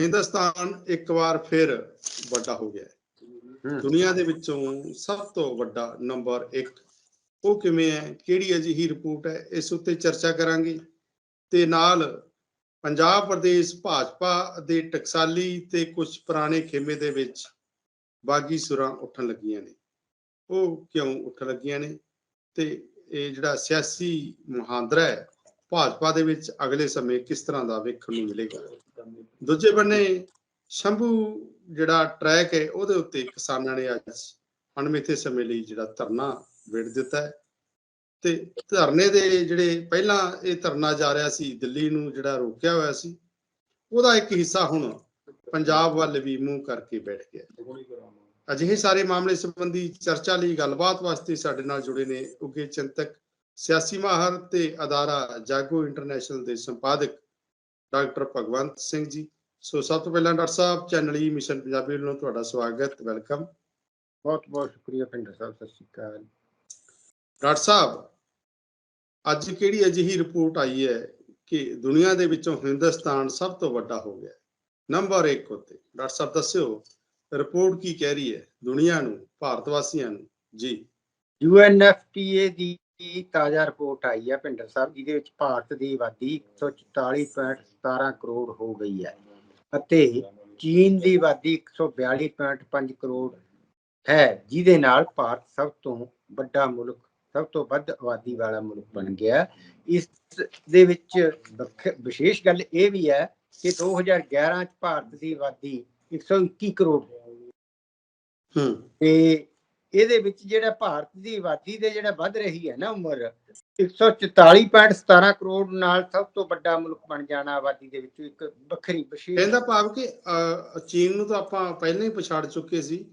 ਹਿੰਦੁਸਤਾਨ ਇੱਕ ਵਾਰ ਫਿਰ ਵੱਡਾ ਹੋ ਗਿਆ ਹੈ। ਦੁਨੀਆ ਦੇ ਵਿੱਚੋਂ ਸਭ ਤੋਂ ਵੱਡਾ ਨੰਬਰ 1 ਉਹ ਕਿਵੇਂ ਹੈ? ਕਿਹੜੀ ਅਜਿਹੀ ਰਿਪੋਰਟ ਹੈ? ਇਸ ਉੱਤੇ ਚਰਚਾ ਕਰਾਂਗੇ। ਤੇ ਨਾਲ ਪੰਜਾਬ ਪ੍ਰਦੇਸ਼ ਭਾਜਪਾ ਦੇ ਟਕਸਾਲੀ ਤੇ ਕੁਝ ਪੁਰਾਣੇ ਖੇਮੇ ਦੇ ਵਿੱਚ ਬਾਗੀ ਸੁਰਾਂ ਉੱਠਣ ਲੱਗੀਆਂ ਨੇ। ਉਹ ਕਿਉਂ ਉੱਠਣ ਲੱਗੀਆਂ ਨੇ? ਤੇ ਇਹ ਜਿਹੜਾ ਸਿਆਸੀ ਮੁਹਾਂਦਰਾ ਹੈ ਭਾਜਪਾ ਦੇ ਵਿੱਚ ਅਗਲੇ ਸਮੇਂ ਕਿਸ ਤਰ੍ਹਾਂ ਦਾ ਵੇਖਣ ਨੂੰ ਮਿਲੇਗਾ? ਦੂਜੇ ਬੰਨੇ ਸ਼ੰਭੂ ਜਿਹੜਾ ਟਰੈਕ ਹੈ, ਉਹਦੇ ਉੱਤੇ ਕਿਸਾਨਾਂ ਨੇ ਅੱਜ ਅਣਮਿੱਥੇ ਸਮੇਂ ਲਈ ਜਿਹੜਾ ਧਰਨਾ ਵਿੜ ਦਿੱਤਾ ਹੈ। ਤੇ ਧਰਨੇ ਦੇ ਜਿਹੜੇ ਪਹਿਲਾਂ ਇਹ ਧਰਨਾ ਜਾ ਰਿਹਾ ਸੀ, ਦਿੱਲੀ ਨੂੰ ਜਿਹੜਾ ਰੋਕਿਆ ਹੋਇਆ ਸੀ, ਉਹਦਾ ਇੱਕ ਹਿੱਸਾ ਹੁਣ ਪੰਜਾਬ ਵੱਲ ਵੀ ਮੂੰਹ ਕਰਕੇ ਬੈਠ ਗਿਆ ਅਜਿਹੇ ਸਾਰੇ ਮਾਮਲੇ ਸੰਬੰਧੀ ਚਰਚਾ ਲਈ ਗੱਲਬਾਤ ਵਾਸਤੇ ਸਾਡੇ ਨਾਲ ਜੁੜੇ ਨੇ ਉੱਗੇ ਚਿੰਤਕ ਸਿਆਸੀ ਮਾਹਰ ਤੇ ਅਦਾਰਾ ਜਾਗੋ ਇੰਟਰਨੈਸ਼ਨਲ ਦੇ ਸੰਪਾਦਕ ਡਾਕਟਰ ਭਗਵੰਤ ਸਿੰਘ ਜੀ। ਸੋ ਸਭ ਤੋਂ ਪਹਿਲਾਂ ਡਾਕਟਰ ਸਾਹਿਬ ਚੈਨਲ ਹੀ ਮਿਸ਼ਨ ਪੰਜਾਬੀ ਵੱਲੋਂ ਤੁਹਾਡਾ ਸਵਾਗਤ ਵੈਲਕਮ ਬਹੁਤ ਬਹੁਤ ਸ਼ੁਕਰੀਆ ਪਿੰਡਰ ਸਾਹਿਬ ਸਤਿ ਸ਼੍ਰੀ ਅਕਾਲ। ਡਾਕਟਰ ਸਾਹਿਬ ਅੱਜ ਕਿਹੜੀ ਅਜਿਹੀ ਰਿਪੋਰਟ ਆਈ ਹੈ ਕਿ ਦੁਨੀਆ ਦੇ ਵਿੱਚੋਂ ਹਿੰਦੁਸਤਾਨ ਸਭ ਤੋਂ ਵੱਡਾ ਹੋ ਗਿਆ ਨੰਬਰ 1 ਉੱਤੇ। ਡਾਕਟਰ ਸਾਹਿਬ ਦੱਸਿਓ ਰਿਪੋਰਟ ਕੀ ਕਹਿ ਰਹੀ ਹੈ ਦੁਨੀਆ ਨੂੰ ਭਾਰਤ ਵਾਸੀਆਂ ਨੂੰ? ਜੀ। UNFPA ਦੀ ਤਾਜ਼ਾ ਰਿਪੋਰਟ ਆਈ ਹੈ ਪਿੰਡਰ ਸਾਹਿਬ ਜਿਹਦੇ ਵਿੱਚ ਭਾਰਤ ਦੀ ਆਬਾਦੀ 144.17 ਕਰੋੜ ਹੋ ਗਈ ਹੈ ਅਤੇ ਚੀਨ ਦੀ ਆਬਾਦੀ 142.5 ਕਰੋੜ ਹੈ ਜਿਹਦੇ ਨਾਲ ਭਾਰਤ ਸਭ ਤੋਂ ਵੱਡਾ ਮੁਲਕ ਸਭ ਤੋਂ ਵੱਧ ਆਬਾਦੀ ਵਾਲਾ ਮੁਲਕ ਬਣ ਗਿਆ ਇਸ ਦੇ ਵਿੱਚ ਵਿਸ਼ੇਸ਼ ਗੱਲ ਇਹ ਵੀ ਹੈ ਕਿ 2011 ਚ ਭਾਰਤ ਦੀ ਆਬਾਦੀ 121 ਕਰੋੜ ਹੂੰ। ਤੇ ਇਹਦੇ ਵਿੱਚ ਜਿਹੜਾ ਭਾਰਤ ਦੀ ਆਬਾਦੀ ਦੇ ਜਿਹੜਾ ਵੱਧ ਰਹੀ ਹੈ ਨਾ ਉਮਰ 144.17 ਕਰੋੜ ਨਾਲ ਸਭ ਤੋਂ ਵੱਡਾ ਮੁਲਕ ਬਣ ਜਾਣਾ ਆਬਾਦੀ ਦੇ ਵਿੱਚ ਇੱਕ ਵੱਖਰੀ ਵਿਸ਼ੇਸ਼ ਕਹਿੰਦਾ ਭਾਵ ਕਿ ਚੀਨ ਨੂੰ ਤਾਂ ਆਪਾਂ ਪਹਿਲਾਂ ਹੀ ਪਛਾੜ ਚੁੱਕੇ ਸੀ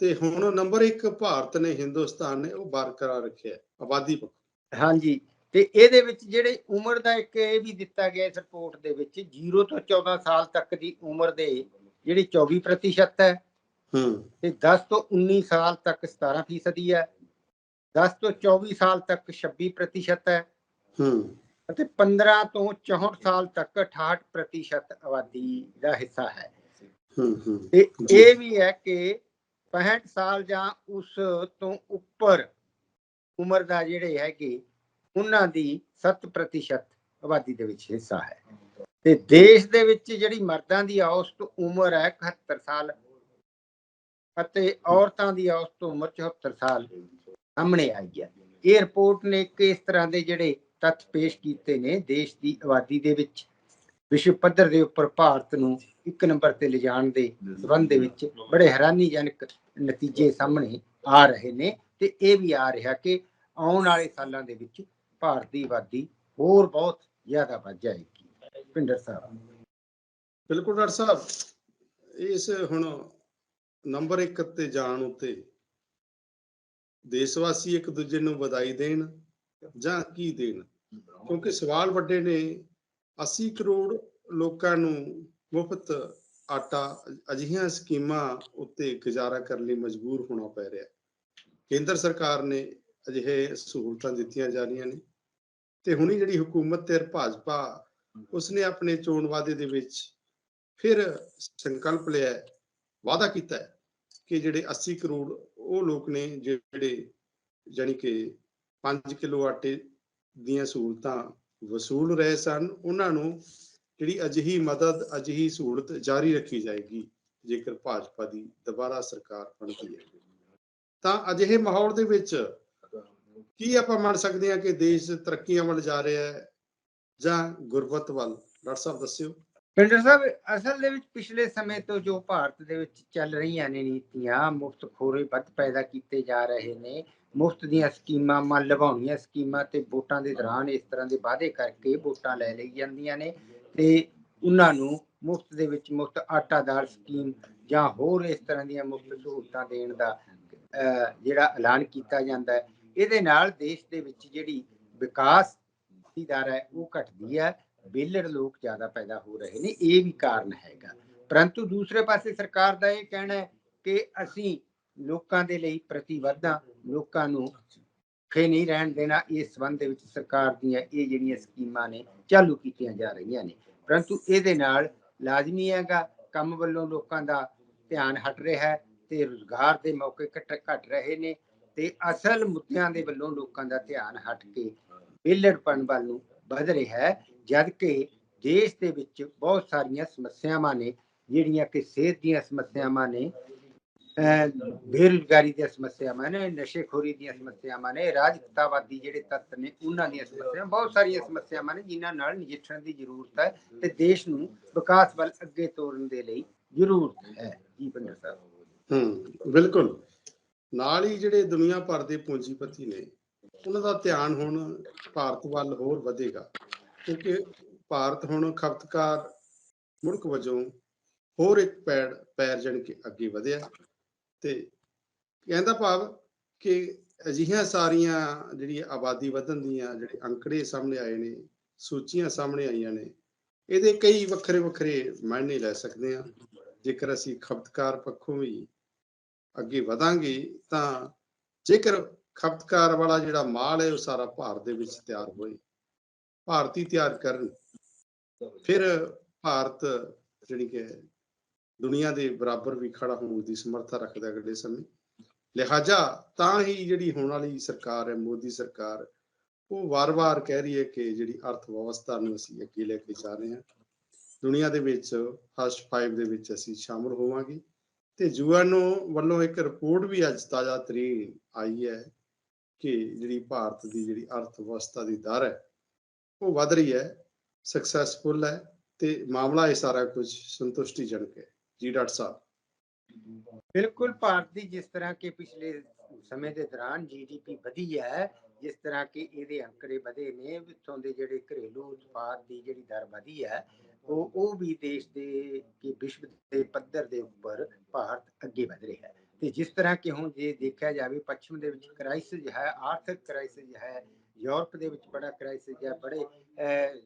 ਤੇ ਹੁਣ ਨੰਬਰ 1 ਭਾਰਤ ਨੇ ਹਿੰਦੁਸਤਾਨ ਨੇ ਉਹ ਬਰਕਰਾਰ ਰੱਖਿਆ ਆਬਾਦੀ ਪੱਖੋਂ। ਹਾਂਜੀ ਤੇ ਇਹਦੇ ਵਿੱਚ ਜਿਹੜੇ ਉਮਰ ਦਾ ਇੱਕ ਇਹ ਵੀ ਦਿੱਤਾ ਗਿਆ ਇਸ ਰਿਪੋਰਟ ਦੇ ਵਿੱਚ 0 ਤੋਂ 14 ਸਾਲ ਤੱਕ ਦੀ ਉਮਰ ਦੇ ਜਿਹੜੀ 24% ਹੈ ਹੂੰ। ਤੇ 10 ਤੋਂ 19 ਸਾਲ ਤੱਕ 17 ਫੀਸਦੀ ਹੈ। 10 ਤੋਂ 24 ਸਾਲ ਤੱਕ 26% ਹੈ। ਹੂੰ। ਅਤੇ 15 ਤੋਂ 64 ਸਾਲ ਤੱਕ 68% ਆਬਾਦੀ ਦਾ ਹਿੱਸਾ ਹੈ। ਹੂੰ ਹੂੰ। ਤੇ। ਇਹ ਵੀ ਹੈ ਕਿ 65 ਸਾਲ ਜਾਂ ਉਸ ਤੋਂ ਉੱਪਰ ਉਮਰ ਦਾ ਜਿਹੜੇ ਹੈਗੇ ਉਹਨਾਂ ਦੀ 7% ਆਬਾਦੀ ਦੇ ਵਿੱਚ ਹਿੱਸਾ ਹੈ। ਤੇ ਦੇਸ਼ ਦੇ ਵਿੱਚ ਜਿਹੜੀ ਮਰਦਾਂ ਦੀ ਔਸਤ ਉਮਰ ਹੈ 71 ਸਾਲ ਅਤੇ ਔਰਤਾਂ ਦੀ ਔਸਤ ਉਮਰ 74 ਸਾਲ ਸਾਹਮਣੇ ਆਈ ਹੈ। ਇਹ ਰਿਪੋਰਟ ਨੇ ਇੱਕ ਤਰ੍ਹਾਂ ਦੇ ਜਿਹੜੇ ਤੱਥ ਪੇਸ਼ ਕੀਤੇ ਨੇ, ਦੇਸ਼ ਦੀ ਆਬਾਦੀ ਦੇ ਵਿੱਚ, ਵਿਸ਼ਵ ਪੱਧਰ ਦੇ ਉੱਪਰ ਭਾਰਤ ਨੂੰ ਇੱਕ ਨੰਬਰ ਤੇ ਲਿਜਾਣ ਦੇ ਸਬੰਧ ਦੇ ਵਿੱਚ ਬੜੇ ਹੈਰਾਨੀਜਨਕ ਨਤੀਜੇ ਸਾਹਮਣੇ ਆ ਰਹੇ ਨੇ ਤੇ ਇਹ ਵੀ ਆ ਰਿਹਾ ਕਿ ਆਉਣ ਵਾਲੇ ਸਾਲਾਂ ਦੇ ਵਿੱਚ ਭਾਰਤ ਦੀ ਆਬਾਦੀ ਹੋਰ ਬਹੁਤ ਜ਼ਿਆਦਾ ਵੱਧ ਜਾਏਗੀ। ਭਿੰਦਰ ਸਾਹਿਬ। ਬਿਲਕੁਲ ਡਾਕਟਰ ਸਾਹਿਬ, ਇਸ ਹੁਣ ਨੰਬਰ 1 ਤੇ ਜਾਣ ਉਤੇ ਦੇਸ਼ ਵਾਸੀ ਇੱਕ ਦੂਜੇ ਨੂੰ ਵਧਾਈ ਦੇਣ ਜਾਂ ਕੀ ਦੇਣ? ਕਿਉਂਕਿ ਸਵਾਲ ਵੱਡੇ ਨੇ 80 ਕਰੋੜ ਲੋਕਾਂ ਨੂੰ ਮੁਫਤ ਆਟਾ ਅਜਿਹੀਆਂ ਸਕੀਮਾਂ ਉੱਤੇ ਗੁਜ਼ਾਰਾ ਕਰਨ ਲਈ ਮਜਬੂਰ ਹੋਣਾ ਪੈ ਰਿਹਾ। ਕੇਂਦਰ ਸਰਕਾਰ ਨੇ ਅਜਿਹੇ ਸਹੂਲਤਾਂ ਦਿੱਤੀਆਂ ਜਾ ਰਹੀਆਂ ਨੇ ਤੇ ਹੁਣੀ ਜਿਹੜੀ ਹਕੂਮਤ ਤੇ ਭਾਜਪਾ ਉਸਨੇ ਆਪਣੇ ਚੋਣ ਵਾਅਦੇ ਦੇ ਵਿੱਚ ਫਿਰ ਸੰਕਲਪ ਲਿਆ ਹੈ, ਵਾਅਦਾ ਕੀਤਾ ਹੈ। ਕਿ ਜਿਹੜੇ 80 ਕਰੋੜ ਉਹ ਲੋਕ ਨੇ ਜਿਹੜੇ ਜਾਣੀ ਕਿ 5 ਕਿਲੋ ਆਟੇ ਦੀਆਂ ਸਹੂਲਤਾਂ ਵਸੂਲ ਰਹੇ ਸਨ, ਉਹਨਾਂ ਨੂੰ ਜਿਹੜੀ ਅਜਿਹੀ ਮਦਦ, ਅਜਿਹੀ ਸਹੂਲਤ ਜਾਰੀ ਰੱਖੀ ਜਾਏਗੀ, ਜੇਕਰ ਭਾਜਪਾ ਦੀ ਦੁਬਾਰਾ ਸਰਕਾਰ ਬਣਦੀ ਹੈ। ਤਾਂ ਅਜਿਹੇ ਮਾਹੌਲ ਦੇ ਵਿੱਚ ਕੀ ਆਪਾਂ ਮੰਨ ਸਕਦੇ ਹਾਂ ਕਿ ਦੇਸ਼ ਤਰੱਕੀਆਂ ਵੱਲ ਜਾ ਰਿਹਾ ਹੈ ਜਾਂ ਗੁਰਬਤ ਵੱਲ? ਡਾਕਟਰ ਸਾਹਿਬ, ਦੱਸਿਓ। ਪਿੰਡਰ ਸਾਹਿਬ, ਅਸਲ ਦੇ ਵਿੱਚ ਪਿਛਲੇ ਸਮੇਂ ਤੋਂ ਜੋ ਭਾਰਤ ਦੇ ਵਿੱਚ ਚੱਲ ਰਹੀਆਂ ਨੇ ਨੀਤੀਆਂ, ਮੁਫਤ ਖੋਰੇ ਵੱਧ ਪੈਦਾ ਕੀਤੇ ਜਾ ਰਹੇ ਨੇ, ਮੁਫਤ ਦੀਆਂ ਸਕੀਮਾਂ ਮੰਨ ਲਵਾਉਣੀਆਂ ਸਕੀਮਾਂ ਤੇ ਵੋਟਾਂ ਦੇ ਦੌਰਾਨ ਇਸ ਤਰ੍ਹਾਂ ਦੇ ਵਾਅਦੇ ਕਰਕੇ ਵੋਟਾਂ ਲੈ ਲਈ ਜਾਂਦੀਆਂ ਨੇ ਤੇ ਉਹਨਾਂ ਨੂੰ ਮੁਫਤ ਦੇ ਵਿੱਚ ਮੁਫਤ ਆਟਾ ਦਾਲ ਸਕੀਮ ਜਾਂ ਹੋਰ ਇਸ ਤਰ੍ਹਾਂ ਦੀਆਂ ਮੁਫਤ ਸਹੂਲਤਾਂ ਦੇਣ ਦਾ ਜਿਹੜਾ ਐਲਾਨ ਕੀਤਾ ਜਾਂਦਾ ਹੈ। ਇਹਦੇ ਨਾਲ ਦੇਸ਼ ਦੇ ਵਿੱਚ ਜਿਹੜੀ ਵਿਕਾਸ ਦੀ ਦਰ ਹੈ ਉਹ ਘਟਦੀ ਹੈ ਬੇਲਰ ਲੋਕ ਜ਼ਿਆਦਾ ਪੈਦਾ ਹੋ ਰਹੇ ਨੇ, ਇਹ ਵੀ ਕਾਰਨ ਹੈਗਾ। ਪਰੰਤੂ ਦੂਸਰੇ ਪਾਸੇ ਸਰਕਾਰ ਦਾ ਇਹ ਕਹਿਣਾ ਹੈ ਕਿ ਅਸੀਂ ਲੋਕਾਂ ਦੇ ਲਈ ਪ੍ਰਤੀਬੱਧ, ਲੋਕਾਂ ਨੂੰ ਭੁੱਖੇ ਨਹੀਂ ਰਹਿਣ ਦੇਣਾ, ਇਸ ਸੰਬੰਧ ਦੇ ਵਿੱਚ ਸਰਕਾਰ ਦੀਆਂ ਇਹ ਜਿਹੜੀਆਂ ਸਕੀਮਾਂ ਨੇ, ਚਾਲੂ ਕੀਤੀਆਂ ਜਾ ਰਹੀਆਂ ਨੇ। ਪਰੰਤੂ ਇਹਦੇ ਨਾਲ ਲਾਜ਼ਮੀ ਹੈਗਾ, ਕੰਮ ਵੱਲੋਂ ਲੋਕਾਂ ਦਾ ਧਿਆਨ ਹਟ ਰਿਹਾ ਹੈ ਤੇ ਰੁਜ਼ਗਾਰ ਦੇ ਮੌਕੇ ਘਟ ਘਟ ਰਹੇ ਨੇ ਤੇ ਅਸਲ ਮੁੱਦਿਆਂ ਦੇ ਵੱਲੋਂ ਲੋਕਾਂ ਦਾ ਧਿਆਨ ਹਟ ਕੇ ਵਿਹਲੜਪਣ ਵੱਲ ਨੂੰ ਵੱਧ ਰਿਹਾ ਹੈ, ਜਦ ਕਿ ਦੇਸ਼ ਦੇ ਵਿੱਚ ਬਹੁਤ ਸਾਰੀਆਂ ਸਮੱਸਿਆਵਾਂ ਨੇ, ਜਿਹੜੀਆਂ ਕਿ ਸਿਹਤ ਦੀਆਂ ਸਮੱਸਿਆਵਾਂ ਨੇ ਬੇਰੁਜ਼ਗਾਰੀ ਦੀਆਂ ਸਮੱਸਿਆਵਾਂ ਨੇ, ਨਸ਼ੇਖੋਰੀ ਦੀਆਂ ਸਮੱਸਿਆਵਾਂ ਨੇ, ਰਾਜਕਤਾਵਾਦੀ ਜਿਹੜੇ ਤੱਤ ਨੇ, ਉਹਨਾਂ ਦੀਆਂ ਸਮੱਸਿਆਵਾਂ, ਬਹੁਤ ਸਾਰੀਆਂ ਸਮੱਸਿਆਵਾਂ ਨੇ, ਜਿਨ੍ਹਾਂ ਨਾਲ ਨਜਿੱਠਣ ਦੀ ਜ਼ਰੂਰਤ ਹੈ ਤੇ ਦੇਸ਼ ਨੂੰ ਵਿਕਾਸ ਵੱਲ ਅੱਗੇ ਤੋਰਨ ਦੇ ਲਈ ਜ਼ਰੂਰਤ ਹੈ। ਜੀ ਪਿੰਡਰ ਸਾਹਿਬ। ਹੂੰ, ਬਿਲਕੁਲ। ਨਾਲ ਹੀ ਜਿਹੜੇ ਦੁਨੀਆ ਭਰ ਦੇ ਪੂੰਜੀਪਤੀ ਨੇ ਉਹਨਾਂ ਦਾ ਧਿਆਨ ਹੁਣ ਭਾਰਤ ਵੱਲ ਹੋਰ ਵਧੇਗਾ, ਕਿਉਂਕਿ ਭਾਰਤ ਹੁਣ ਖਪਤਕਾਰ ਮੁਲਕ ਵਜੋਂ ਹੋਰ ਇੱਕ ਪੈਰ ਪੈਰ ਜਣ ਕੇ ਅੱਗੇ ਵਧਿਆ ਤੇ ਕਹਿੰਦਾ ਭਾਵ ਕਿ ਅਜਿਹੀਆਂ ਸਾਰੀਆਂ ਜਿਹੜੀ ਆਬਾਦੀ ਵਧਣ ਦੀਆਂ ਜਿਹੜੇ ਅੰਕੜੇ ਸਾਹਮਣੇ ਆਏ ਨੇ, ਸੂਚੀਆਂ ਸਾਹਮਣੇ ਆਈਆਂ ਨੇ, ਇਹਦੇ ਕਈ ਵੱਖਰੇ ਵੱਖਰੇ ਮਾਇਨੇ ਲੈ ਸਕਦੇ ਆ ਜੇਕਰ ਅਸੀਂ ਖਪਤਕਾਰ ਪੱਖੋਂ ਵੀ ਅੱਗੇ ਵਧਾਂਗੇ ਤਾਂ ਜੇਕਰ ਖਪਤਕਾਰ ਵਾਲਾ ਜਿਹੜਾ ਮਾਲ ਹੈ ਉਹ ਸਾਰਾ ਭਾਰਤ ਦੇ ਵਿੱਚ ਤਿਆਰ ਹੋਏ। ਭਾਰਤੀ ਤਿਆਰ ਕਰਨ। ਫਿਰ ਭਾਰਤ ਜਿਹੜੀ ਕਿ ਦੁਨੀਆ ਦੇ ਬਰਾਬਰ ਵੀ ਖੜਾ ਹੋਣ ਦੀ ਸਮਰੱਥਾ ਰੱਖਦਾ ਅਗਲੇ ਸਮੇਂ। ਲਿਹਾਜ਼ਾ ਤਾਂ ਹੀ ਜਿਹੜੀ ਹੋਣ ਵਾਲੀ ਸਰਕਾਰ ਹੈ, ਮੋਦੀ ਸਰਕਾਰ, ਉਹ ਵਾਰ-ਵਾਰ ਕਹਿ ਰਹੀ ਹੈ ਕਿ ਜਿਹੜੀ ਅਰਥ ਵਿਵਸਥਾ ਨੂੰ ਅਸੀਂ ਅੱਗੇ ਲੈ ਕੇ ਜਾ ਰਹੇ ਹਾਂ। ਦੁਨੀਆ ਦੇ ਵਿੱਚ ਫਸਟ 5 ਦੇ ਵਿੱਚ ਅਸੀਂ ਸ਼ਾਮਲ ਹੋਵਾਂਗੇ। ਤੇ ਯੂਐਨਓ ਵੱਲੋਂ ਇੱਕ ਰਿਪੋਰਟ ਵੀ ਅੱਜ ਤਾਜ਼ਾ ਤਰੀਨ ਆਈ ਹੈ। ਕਿ ਜਿਹੜੀ ਭਾਰਤ ਦੀ ਜਿਹੜੀ ਅਰਥ ਵਿਵਸਥਾ ਦੀ ਦਰ ਹੈ, ਉਹ ਵਧ ਰਹੀ ਹੈ ਸਕਸੈਸਫੁਲ ਹੈ ਤੇ ਮਾਮਲਾ ਇਹ ਸਾਰਾ ਕੁਝ ਸੰਤੁਸ਼ਟੀਜਨਕ ਹੈ। ਜੀ ਡਾਕਟਰ ਸਾਹਿਬ। ਬਿਲਕੁਲ, ਭਾਰਤ ਦੀ ਜਿਸ ਤਰ੍ਹਾਂ ਕਿ ਪਿਛਲੇ ਸਮੇਂ ਦੇ ਦੌਰਾਨ ਜੀਡੀਪੀ ਵਧੀ ਹੈ, ਜਿਸ ਤਰ੍ਹਾਂ ਕਿ ਇਹਦੇ ਅੰਕੜੇ ਵਧੇ ਨੇ ਵਿੱਚੋਂ ਦੇ ਜਿਹੜੇ ਘਰੇਲੂ ਉਤਪਾਦ ਦੀ ਜਿਹੜੀ ਦਰ ਵਧੀ ਹੈ, ਉਹ ਉਹ ਵੀ ਦੇਸ਼ ਦੇ, ਕਿ ਵਿਸ਼ਵ ਦੇ ਪੱਧਰ ਦੇ ਉੱਪਰ ਭਾਰਤ ਅੱਗੇ ਵਧ ਰਿਹਾ ਹੈ। ਤੇ ਜਿਸ ਤਰ੍ਹਾਂ ਕਿ ਹੁਣ ਜੇ ਦੇਖਿਆ ਜਾਵੇ ਪੱਛਮ ਦੇ ਵਿੱਚ ਕ੍ਰਾਈਸਿਸ ਹੈ ਆਰਥਿਕ ਕ੍ਰਾਈਸਿਸ ਹੈ ਯੂਰਪ ਦੇ ਵਿੱਚ ਬੜਾ ਕ੍ਰਾਈਸਿਸ ਹੈ ਬੜੇ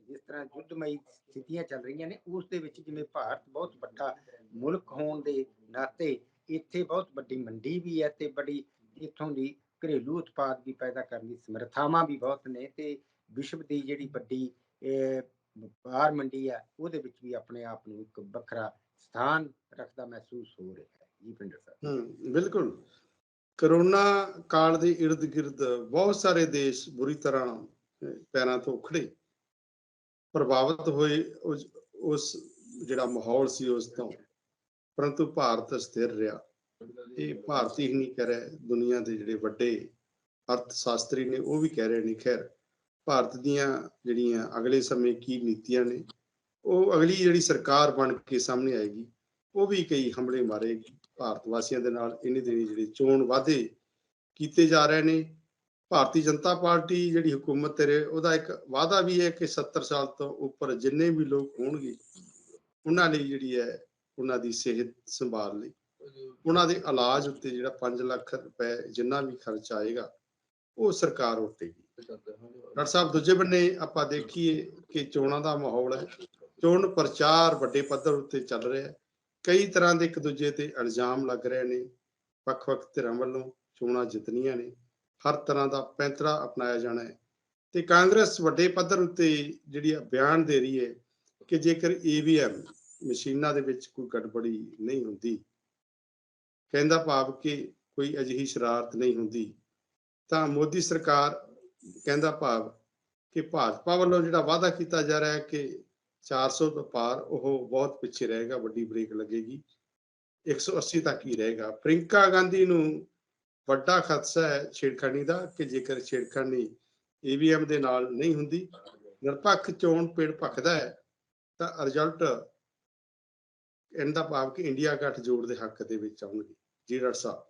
ਜਿਸ ਤਰ੍ਹਾਂ ਯੁੱਧਮਈ ਸਥਿਤੀਆਂ ਚੱਲ ਰਹੀਆਂ ਨੇ ਉਸ ਦੇ ਵਿੱਚ ਜਿਵੇਂ ਭਾਰਤ ਬਹੁਤ ਵੱਡਾ ਮੁਲਕ ਹੋਣ ਦੇ ਨਾਤੇ ਇੱਥੇ ਬਹੁਤ ਵੱਡੀ ਮੰਡੀ ਵੀ ਹੈ ਤੇ ਬੜੀ ਇੱਥੋਂ ਦੀ ਘਰੇਲੂ ਉਤਪਾਦ ਵੀ ਪੈਦਾ ਕਰਨ ਦੀ ਸਮਰੱਥਾਵਾਂ ਵੀ ਬਹੁਤ ਨੇ ਤੇ ਵਿਸ਼ਵ ਦੀ ਜਿਹੜੀ ਵੱਡੀ ਅਹ, ਵਪਾਰ ਮੰਡੀ ਹੈ ਉਹਦੇ ਵਿੱਚ ਵੀ ਆਪਣੇ ਆਪ ਨੂੰ ਇੱਕ ਵੱਖਰਾ ਸਥਾਨ ਰੱਖਦਾ ਮਹਿਸੂਸ ਹੋ ਰਿਹਾ ਹੈ। ਜੀ ਪਿੰਡਰ ਸਾਹਿਬ ਹਮ ਬਿਲਕੁਲ। ਕਰੋਨਾ ਕਾਲ ਦੇ ਇਰਦ ਗਿਰਦ ਬਹੁਤ ਸਾਰੇ ਦੇਸ਼ ਬੁਰੀ ਤਰ੍ਹਾਂ ਪੈਰਾਂ ਤੋਂ ਉਖੜੇ। ਪ੍ਰਭਾਵਿਤ ਹੋਏ ਉਸ ਉਸ ਜਿਹੜਾ ਮਾਹੌਲ ਸੀ ਉਸ ਤੋਂ। ਪਰੰਤੂ ਭਾਰਤ ਸਥਿਰ ਰਿਹਾ। ਇਹ ਭਾਰਤੀ ਹੀ ਨਹੀਂ ਕਹਿ ਰਿਹਾ, ਦੁਨੀਆ ਦੇ ਜਿਹੜੇ ਵੱਡੇ ਅਰਥ ਸ਼ਾਸਤਰੀ ਨੇ, ਉਹ ਵੀ ਕਹਿ ਰਹੇ ਨੇ, ਖੈਰ, ਭਾਰਤ ਦੀਆਂ ਜਿਹੜੀਆਂ ਅਗਲੇ ਸਮੇਂ ਕੀ ਨੀਤੀਆਂ ਨੇ, ਉਹ ਅਗਲੀ ਜਿਹੜੀ ਸਰਕਾਰ ਬਣ ਕੇ ਸਾਹਮਣੇ ਆਏਗੀ, ਉਹ ਵੀ ਕਈ ਹਮਲੇ ਮਾਰੇਗੀ। ਭਾਰਤ ਵਾਸੀਆਂ ਦੇ ਨਾਲ ਇਹਨੇ ਦਿਨੀ ਜਿਹੜੇ ਚੋਣ ਵਾਧੇ ਕੀਤੇ ਜਾ ਰਹੇ ਨੇ। ਭਾਰਤੀ ਜਨਤਾ ਪਾਰਟੀ ਜਿਹੜੀ ਹਕੂਮਤ ਤੇ ਉਹਦਾ ਇੱਕ ਵਾਅਦਾ ਵੀ ਹੈ ਕਿ 70 ਸਾਲ ਤੋਂ ਉੱਪਰ ਜਿੰਨੇ ਵੀ ਲੋਕ ਹੋਣਗੇ, ਉਹਨਾਂ ਲਈ ਜਿਹੜੀ ਹੈ, ਉਹਨਾਂ ਦੀ ਸਿਹਤ ਸੰਭਾਲ ਲਈ। ਉਹਨਾਂ ਦੇ ਇਲਾਜ ਉੱਤੇ ਜਿਹੜਾ 5 ਲੱਖ ਰੁਪਏ ਜਿੰਨਾ ਵੀ ਖਰਚ ਆਏਗਾ, ਉਹ ਸਰਕਾਰ ਉੱਤੇਗੀ ਡਾਕਟਰ ਸਾਹਿਬ, ਦੂਜੇ ਬੰਨੇ ਆਪਾਂ ਦੇਖੀਏ ਕਿ ਚੋਣਾਂ ਦਾ ਮਾਹੌਲ ਹੈ। ਚੋਣ ਪ੍ਰਚਾਰ ਵੱਡੇ ਪੱਧਰ ਉੱਤੇ ਚੱਲ ਰਿਹਾ ਹੈ। ਕਈ ਤਰ੍ਹਾਂ ਦੇ ਇੱਕ ਦੂਜੇ ਤੇ ਇਲਜ਼ਾਮ ਲੱਗ ਰਹੇ ਨੇ। ਵੱਖ-ਵੱਖ ਧਿਰਾਂ ਵੱਲੋਂ ਚੋਣਾਂ ਜਿੱਤਣੀਆਂ ਨੇ। ਹਰ ਤਰ੍ਹਾਂ ਦਾ ਪੈਂਤਰਾ ਅਪਣਾਇਆ ਜਾਣਾ ਹੈ। ਤੇ ਕਾਂਗਰਸ ਵੱਡੇ ਪੱਧਰ ਉੱਤੇ ਜਿਹੜੀ ਬਿਆਨ ਦੇ ਰਹੀ ਹੈ ਕਿ ਜੇਕਰ ਈਵੀਐਮ ਮਸ਼ੀਨਾਂ ਦੇ ਵਿੱਚ ਕੋਈ ਗੜਬੜੀ ਨਹੀਂ ਹੁੰਦੀ, ਕਹਿੰਦਾ ਭਾਵ ਕਿ ਕੋਈ ਅਜਿਹੀ ਸ਼ਰਾਰਤ ਨਹੀਂ ਹੁੰਦੀ, ਤਾਂ ਮੋਦੀ ਸਰਕਾਰ ਕਹਿੰਦਾ ਭਾਵ ਕਿ ਭਾਜਪਾ ਵੱਲੋਂ ਜਿਹੜਾ ਵਾਅਦਾ ਕੀਤਾ ਜਾ ਰਿਹਾ ਹੈ ਕਿ 400 ਤੋਂ ਪਾਰ ਉਹ ਬਹੁਤ ਪਿੱਛੇ ਰਹੇਗਾ, ਵੱਡੀ ਬ੍ਰੇਕ ਲੱਗੇਗੀ। 180 ਤੱਕ ਹੀ ਰਹੇਗਾ। ਪ੍ਰਿੰਕਾ ਗਾਂਧੀ ਨੂੰ ਵੱਡਾ ਖਦਸ਼ਾ ਹੈ ਛੇੜਖਾਨੀ ਦਾ ਕਿ ਜੇਕਰ ਛੇੜਖਾਨੀ ਈਵੀਐਮ ਦੇ ਨਾਲ ਨਹੀਂ ਹੁੰਦੀ, ਨਿਰਪੱਖ ਚੋਣ ਪੇੜ ਭਖਦਾ ਹੈ, ਤਾਂ ਰਿਜ਼ਲਟ ਇਹਦਾ ਭਾਵ ਕਿ ਇੰਡੀਆ ਗੱਠ ਜੋੜ ਦੇ ਹੱਕ ਦੇ ਵਿੱਚ ਆਉਣਗੇ। ਜੀ ਡਾਕਟਰ ਸਾਹਿਬ।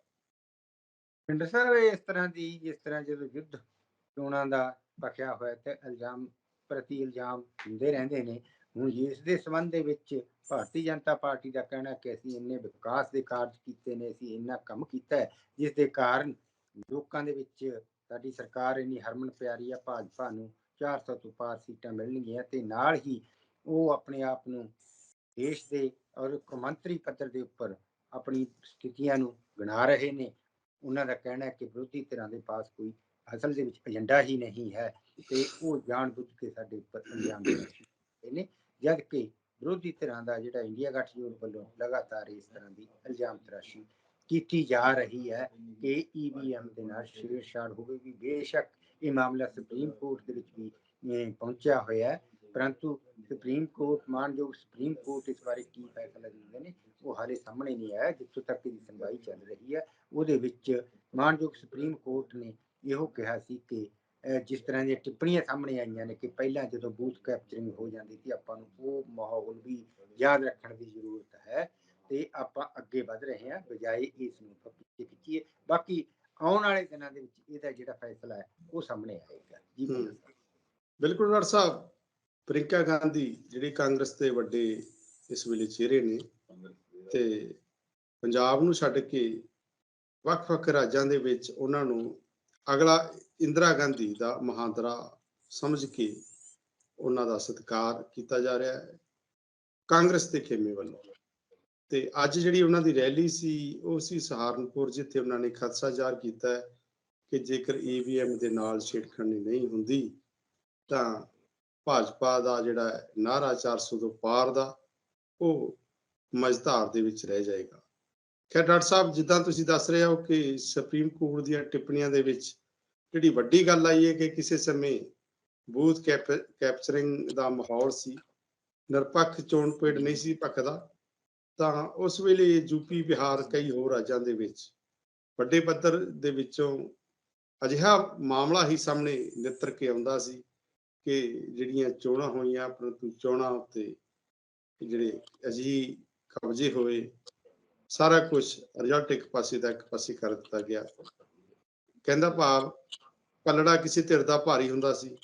ਪਿੰਡਰ ਸਾਹਿਬ ਇਸ ਤਰ੍ਹਾਂ ਦੀ ਜਿਸ ਤਰ੍ਹਾਂ ਜਦੋਂ ਯੁੱਧ ਚੋਣਾਂ ਦਾ ਪੱਕਿਆ ਹੋਇਆ ਤੇ ਇਲਜ਼ਾਮ, ਪ੍ਰਤੀ ਇਲਜ਼ਾਮ ਹੁੰਦੇ ਰਹਿੰਦੇ ਨੇ ਹੁਣ ਇਸ ਦੇ ਸੰਬੰਧ ਦੇ ਵਿੱਚ ਭਾਰਤੀ ਜਨਤਾ ਪਾਰਟੀ ਦਾ ਕਹਿਣਾ ਕਿ ਅਸੀਂ ਇੰਨੇ ਵਿਕਾਸ ਦੇ ਕਾਰਜ ਕੀਤੇ ਨੇ, ਅਸੀਂ ਇੰਨਾ ਕੰਮ ਕੀਤਾ ਹੈ, ਜਿਸ ਦੇ ਕਾਰਨ ਲੋਕਾਂ ਦੇ ਵਿੱਚ ਸਾਡੀ ਸਰਕਾਰ ਇੰਨੀ ਹਰਮਨ ਪਿਆਰੀ ਆ, ਭਾਜਪਾ ਨੂੰ 400 ਤੋਂ ਪਾਰ ਸੀਟਾਂ ਮਿਲਣਗੀਆਂ ਤੇ ਨਾਲ ਹੀ ਉਹ ਆਪਣੇ ਆਪ ਨੂੰ ਦੇਸ਼ ਦੇ ਔਰ ਕੌਮਾਂਤਰੀ ਪੱਧਰ ਦੇ ਉੱਪਰ ਆਪਣੀ ਸਥਿਤੀਆਂ ਨੂੰ ਗਿਣਾ ਰਹੇ ਨੇ। ਉਹਨਾਂ ਦਾ ਕਹਿਣਾ ਹੈ ਕਿ ਵਿਰੋਧੀ ਧਿਰਾਂ ਦੇ ਪਾਸ ਕੋਈ ਅਸਲ ਦੇ ਵਿੱਚ ਏਜੰਡਾ ਹੀ ਨਹੀਂ ਹੈ ਤੇ ਉਹ ਜਾਣ ਬੁੱਝ ਕੇ ਸਾਡੇ ਉੱਪਰ ਅੰਜਾਮ ਦੇ ਰਹੇ ਨੇ। ਜਦ ਕਿ ਵਿਰੋਧੀ ਧਿਰਾਂ ਦਾ ਜਿਹੜਾ ਇੰਡੀਆ ਗੱਠਜੋੜ ਵੱਲੋਂ ਲਗਾਤਾਰ ਇਸ ਤਰ੍ਹਾਂ ਦੀ ਇਲਜ਼ਾਮ ਤਰਾਸ਼ੀ ਕੀਤੀ ਜਾ ਰਹੀ ਹੈ ਕਿ ਈਵੀਐਮ ਦੇ ਨਾਲ ਛੇੜਛਾੜ ਹੋਵੇਗੀ। ਬੇਸ਼ੱਕ ਇਹ ਮਾਮਲਾ ਸੁਪਰੀਮ ਕੋਰਟ ਦੇ ਵਿੱਚ ਵੀ ਪਹੁੰਚਿਆ ਹੋਇਆ ਹੈ। ਪਰੰਤੂ ਸੁਪਰੀਮ ਕੋਰਟ ਮਾਨਯੋਗ ਸੁਪਰੀਮ ਕੋਰਟ ਇਸ ਬਾਰੇ ਕੀ ਫੈਸਲਾ ਦਿੰਦੇ ਨੇ, ਉਹ ਹਾਲੇ ਸਾਹਮਣੇ ਨਹੀਂ ਆਇਆ, ਜਿੱਥੋਂ ਤੱਕ ਇਹਦੀ ਸੁਣਵਾਈ ਚੱਲ ਰਹੀ ਹੈ। ਉਹਦੇ ਵਿੱਚ ਮਾਨਯੋਗ ਸੁਪਰੀਮ ਕੋਰਟ ਨੇ ਇਹੋ ਕਿਹਾ ਸੀ ਕਿ ਜਿਸ ਤਰ੍ਹਾਂ ਦੀਆਂ ਟਿੱਪਣੀਆਂ ਸਾਹਮਣੇ ਆਈਆਂ ਨੇ ਕਿ ਪਹਿਲਾਂ ਜਦੋਂ ਬੂਥ ਕੈਪਚਰਿੰਗ ਹੋ ਜਾਂਦੀ ਸੀ ਆਪਾਂ ਨੂੰ ਉਹ ਮਾਹੌਲ ਵੀ ਯਾਦ ਰੱਖਣ ਦੀ ਜ਼ਰੂਰਤ ਹੈ ਤੇ ਆਪਾਂ ਅੱਗੇ ਵਧ ਰਹੇ ਹਾਂ ਬਜਾਏ ਇਸ ਨੂੰ ਪਿੱਛੇ ਖਿੱਚੀਏ। ਬਾਕੀ ਆਉਣ ਵਾਲੇ ਦਿਨਾਂ ਦੇ ਵਿੱਚ ਇਹਦਾ ਜਿਹੜਾ ਫੈਸਲਾ ਹੈ ਉਹ ਸਾਹਮਣੇ ਆਏਗਾ। ਜੀ। ਬਿਲਕੁਲ ਡਾਕਟਰ ਸਾਹਿਬ ਪ੍ਰਿੰਕਾ ਗਾਂਧੀ ਜਿਹੜੀ ਕਾਂਗਰਸ ਦੇ ਵੱਡੇ ਇਸ ਵੇਲੇ ਚਿਹਰੇ ਨੇ ਤੇ ਪੰਜਾਬ ਨੂੰ ਛੱਡ ਕੇ ਵੱਖ-ਵੱਖ ਰਾਜਾਂ ਦੇ ਵਿੱਚ ਉਹਨਾਂ ਨੂੰ ਅਗਲਾ ਇੰਦਰਾ ਗਾਂਧੀ ਦਾ ਮਹਾਂਦਰਾ ਸਮਝ ਕੇ ਉਹਨਾਂ ਦਾ ਸਤਿਕਾਰ ਕੀਤਾ ਜਾ ਰਿਹਾ ਹੈ, ਕਾਂਗਰਸ ਦੇ ਖੇਮੇ ਵੱਲੋਂ। ਤੇ ਅੱਜ ਜਿਹੜੀ ਉਹਨਾਂ ਦੀ ਰੈਲੀ ਸੀ, ਉਹ ਸੀ ਸਹਾਰਨਪੁਰ, ਜਿੱਥੇ ਉਹਨਾਂ ਨੇ ਖਦਸ਼ਾ ਜ਼ਾਹਰ ਕੀਤਾ ਹੈ ਕਿ ਜੇਕਰ ਈਵੀਐਮ ਦੇ ਨਾਲ ਛੇੜਖਾਨੀ ਨਹੀਂ ਹੁੰਦੀ, ਤਾਂ ਭਾਜਪਾ ਦਾ ਜਿਹੜਾ ਹੈ ਨਾਰਾ 400 ਤੋਂ ਪਾਰ ਦਾ, ਉਹ ਮਜ਼ਧਾਰ ਦੇ ਵਿੱਚ ਰਹਿ ਜਾਏਗਾ। ਖੈਰ, ਡਾਕਟਰ ਸਾਹਿਬ, ਜਿੱਦਾਂ ਤੁਸੀਂ ਦੱਸ ਰਹੇ ਹੋ ਕਿ ਸੁਪਰੀਮ ਕੋਰਟ ਦੀਆਂ ਟਿੱਪਣੀਆਂ ਦੇ ਵਿੱਚ ਜਿਹੜੀ ਵੱਡੀ ਗੱਲ ਆਈ ਹੈ ਕਿ ਕਿਸੇ ਸਮੇਂ ਬੂਥ ਕੈਪਚਰਿੰਗ ਦਾ ਮਾਹੌਲ ਸੀ, ਨਿਰਪੱਖ ਚੋਣ ਪੇੜ ਨਹੀਂ ਸੀ ਭਖਦਾ ਤਾਂ ਉਸ ਵੇਲੇ ਯੂਪੀ ਬਿਹਾਰ ਕਈ ਹੋਰ ਰਾਜਾਂ ਦੇ ਵਿੱਚ, ਵੱਡੇ ਪੱਧਰ ਦੇ ਵਿੱਚੋਂ ਅਜਿਹਾ ਮਾਮਲਾ ਹੀ ਸਾਹਮਣੇ ਨਿੱਤਰ ਕੇ ਆਉਂਦਾ ਸੀ ਕਿ ਜਿਹੜੀਆਂ ਚੋਣਾਂ ਹੋਈਆਂ, ਪਰੰਤੂ ਚੋਣਾਂ ਉੱਤੇ ਜਿਹੜੇ ਅਜਿਹੀ ਕਬਜ਼ੇ ਹੋਏ, ਸਾਰਾ ਕੁਝ ਰਿਜ਼ਲਟ ਇੱਕ ਪਾਸੇ ਦਾ ਇੱਕ ਪਾਸੇ ਕਰ ਦਿੱਤਾ ਗਿਆ। ਕਹਿੰਦਾ ਭਾਵ ਪੱਲੜਾ ਕਿਸੇ ਧਿਰ ਦਾ ਭਾਰੀ ਹੁੰਦਾ ਸੀ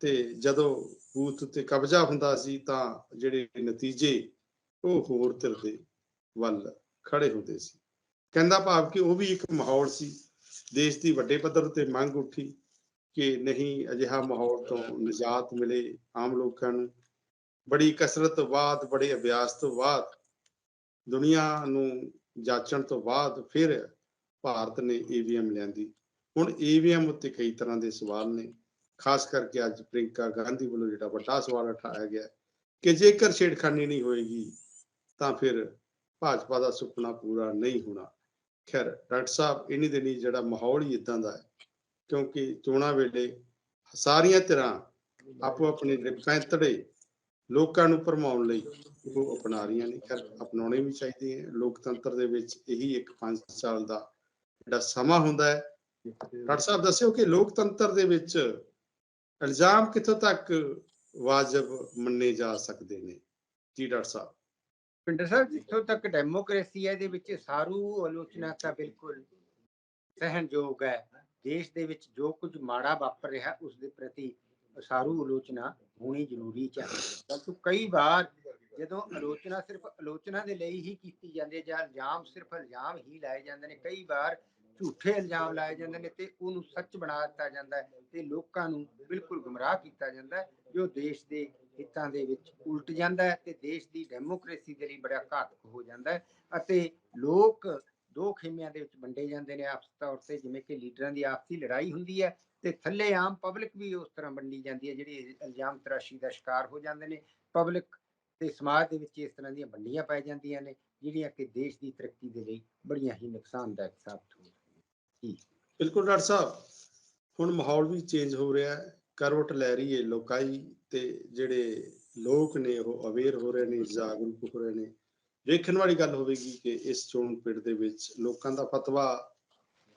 ਤੇ ਜਦੋਂ ਬੂਥ ਤੇ ਕਬਜ਼ਾ ਹੁੰਦਾ ਸੀ ਤਾਂ ਜਿਹੜੇ ਨਤੀਜੇ ਉਹ ਹੋਰ ਧਿਰ ਦੇ ਵੱਲ ਖੜੇ ਹੁੰਦੇ ਸੀ। ਕਹਿੰਦਾ ਭਾਵ ਕਿ ਉਹ ਵੀ ਇੱਕ ਮਾਹੌਲ ਸੀ। ਦੇਸ਼ ਦੀ ਵੱਡੇ ਪੱਧਰ ਉਤੇ ਮੰਗ ਉੱਠੀ ਕਿ ਨਹੀਂ, ਅਜਿਹਾ ਮਾਹੌਲ ਤੋਂ ਨਿਜਾਤ ਮਿਲੇ ਆਮ ਲੋਕਾਂ ਨੂੰ। ਬੜੀ ਕਸਰਤ ਤੋਂ ਬਾਅਦ, ਬੜੇ ਅਭਿਆਸ ਤੋਂ ਬਾਅਦ, ਦੁਨੀਆ ਨੂੰ ਜਾਚਣ ਤੋਂ ਬਾਅਦ ਫਿਰ ਭਾਰਤ ਨੇ ਈਵੀਐਮ ਲਿਆਂਦੀ। ਹੁਣ ਈਵੀਐਮ ਉੱਤੇ ਕਈ ਤਰ੍ਹਾਂ ਦੇ ਸਵਾਲ ਨੇ, ਖਾਸ ਕਰਕੇ ਅੱਜ ਪ੍ਰਿੰਕਾ ਗਾਂਧੀ ਵੱਲੋਂ ਜਿਹੜਾ ਵੱਡਾ ਸਵਾਲ ਉਠਾਇਆ ਗਿਆ ਕਿ ਜੇਕਰ ਛੇੜਖਾਨੀ ਨਹੀਂ ਹੋਏਗੀ, ਤਾਂ ਫਿਰ ਭਾਜਪਾ ਦਾ ਸੁਪਨਾ ਪੂਰਾ ਨਹੀਂ ਹੋਣਾ। ਖੈਰ, ਡਾਕਟਰ ਸਾਹਿਬ, ਇਨੀ ਦਿਨੀ ਜਿਹੜਾ ਮਾਹੌਲ ਹੀ ਇਦਾਂ ਦਾ ਹੈ, ਕਿਉਂਕਿ ਚੋਣਾਂ ਵੇਲੇ ਸਾਰੀਆਂ ਤਰ੍ਹਾਂ ਆਪੋ ਆਪਣੇ ਜਿਹੜੇ ਪੈਂਤੜੇ ਲੋਕਾਂ ਨੂੰ ਭਰਮਾਉਣ ਲਈ ਉਹ ਅਪਣਾ ਰਹੀਆਂ ਨੇ। ਖੈਰ, ਅਪਣਾਉਣੇ ਵੀ ਚਾਹੀਦੇ ਹੈ। ਲੋਕਤੰਤਰ ਦੇ ਵਿੱਚ ਇਹੀ ਇੱਕ 5 ਸਾਲ ਦਾ ਜਿਹੜਾ ਸਮਾਂ ਹੁੰਦਾ ਹੈ ਡਾਕਟਰ ਸਾਹਿਬ, ਦੱਸਿਓ ਕਿ ਲੋਕਤੰਤਰ ਦੇ ਵਿੱਚ ਇਲਜ਼ਾਮ ਕਿੱਥੋਂ ਤੱਕ ਵਾਜਬ ਮੰਨੇ ਜਾ ਸਕਦੇ ਨੇ? ਜੀ, ਡਾਕਟਰ ਸਾਹਿਬ। ਪਿੰਡਰ ਸਾਹਿਬ, ਜਿੱਥੋਂ ਤੱਕ ਡੈਮੋਕ੍ਰੇਸੀ ਹੈ, ਇਹਦੇ ਵਿੱਚ ਸਾਰੂ ਆਲੋਚਨਾ ਤਾਂ ਬਿਲਕੁਲ ਸਹਿਣਯੋਗ ਹੈ। ਦੇਸ਼ ਦੇ ਵਿੱਚ ਜੋ ਕੁਝ ਮਾੜਾ ਵਾਪਰ ਰਿਹਾ, ਉਸ ਦੇ ਪ੍ਰਤੀ ਸਾਰੂ ਆਲੋਚਨਾ ਹੋਣੀ ਜ਼ਰੂਰੀ ਚਾਹੀਦੀ ਹੈ। ਪਰੰਤੂ ਕਈ ਵਾਰ ਜਦੋਂ ਆਲੋਚਨਾ ਸਿਰਫ ਆਲੋਚਨਾ ਦੇ ਲਈ ਹੀ ਕੀਤੀ ਜਾਂਦੀ ਹੈ ਜਾਂ ਇਲਜ਼ਾਮ ਸਿਰਫ ਇਲਜ਼ਾਮ ਹੀ ਲਾਏ ਜਾਂਦੇ ਨੇ, ਕਈ ਵਾਰ ਝੂਠੇ ਇਲਜ਼ਾਮ ਲਾਏ ਜਾਂਦੇ ਨੇ ਤੇ ਉਹਨੂੰ ਸੱਚ ਬਣਾ ਦਿੱਤਾ ਜਾਂਦਾ ਹੈ ਤੇ ਲੋਕਾਂ ਨੂੰ ਬਿਲਕੁਲ ਗੁੰਮਰਾਹ ਕੀਤਾ ਜਾਂਦਾ ਹੈ ਜੋ ਦੇਸ਼ ਦੇ ਹਿੱਤਾਂ ਦੇ ਵਿੱਚ ਉਲਟ ਜਾਂਦਾ ਹੈ ਤੇ ਦੇਸ਼ ਦੀ ਡੈਮੋਕ੍ਰੇਸੀ ਦੇ ਲਈ ਬੜਾ ਘਾਤਕ ਹੋ ਜਾਂਦਾ ਹੈ ਅਤੇ ਲੋਕ ਦੋ ਖੇਮਿਆਂ ਦੇ ਵਿੱਚ ਵੰਡੇ ਜਾਂਦੇ ਨੇ ਆਪਸ ਤੌਰ ਤੇ, ਜਿਵੇਂ ਕਿ ਲੀਡਰਾਂ ਦੀ ਆਪਸੀ ਲੜਾਈ ਹੁੰਦੀ ਹੈ ਤੇ ਥੱਲੇ ਆਮ ਪਬਲਿਕ ਵੀ ਉਸ ਤਰ੍ਹਾਂ ਵੰਡੀ ਜਾਂਦੀ ਹੈ, ਜਿਹੜੀ ਇਲਜ਼ਾਮ ਤਰਾਸ਼ੀ ਦਾ ਸ਼ਿਕਾਰ ਹੋ ਜਾਂਦੇ ਨੇ। ਪਬਲਿਕ ਤੇ ਸਮਾਜ ਦੇ ਵਿੱਚ ਇਸ ਤਰ੍ਹਾਂ ਦੀਆਂ ਵੰਡੀਆਂ ਪੈ ਜਾਂਦੀਆਂ ਨੇ, ਜਿਹੜੀਆਂ ਕਿ ਦੇਸ਼ ਦੀ ਤਰੱਕੀ ਦੇ ਲਈ ਬੜੀਆਂ ਹੀ ਨੁਕਸਾਨਦਾਇਕ ਸਾਬਤ ਹੋ ਬਿਲਕੁਲ ਡਾਕਟਰ ਸਾਹਿਬ, ਹੁਣ ਮਾਹੌਲ ਵੀ ਚੇਂਜ ਹੋ ਰਿਹਾ ਹੈ, ਕਰਵਟ ਲੈ ਰਹੀ ਹੈ ਲੋਕਾਈ ਤੇ ਜਿਹੜੇ ਲੋਕ ਨੇ ਉਹ ਅਵੇਅਰ ਹੋ ਰਹੇ ਨੇ, ਜਾਗਰੂਕ ਹੋ ਰਹੇ ਨੇ। ਵੇਖਣ ਵਾਲੀ ਗੱਲ ਹੋਵੇਗੀ ਕਿ ਇਸ ਚੋਣ ਪਿੰਡ ਦੇ ਵਿੱਚ ਲੋਕਾਂ ਦਾ ਫਤਵਾ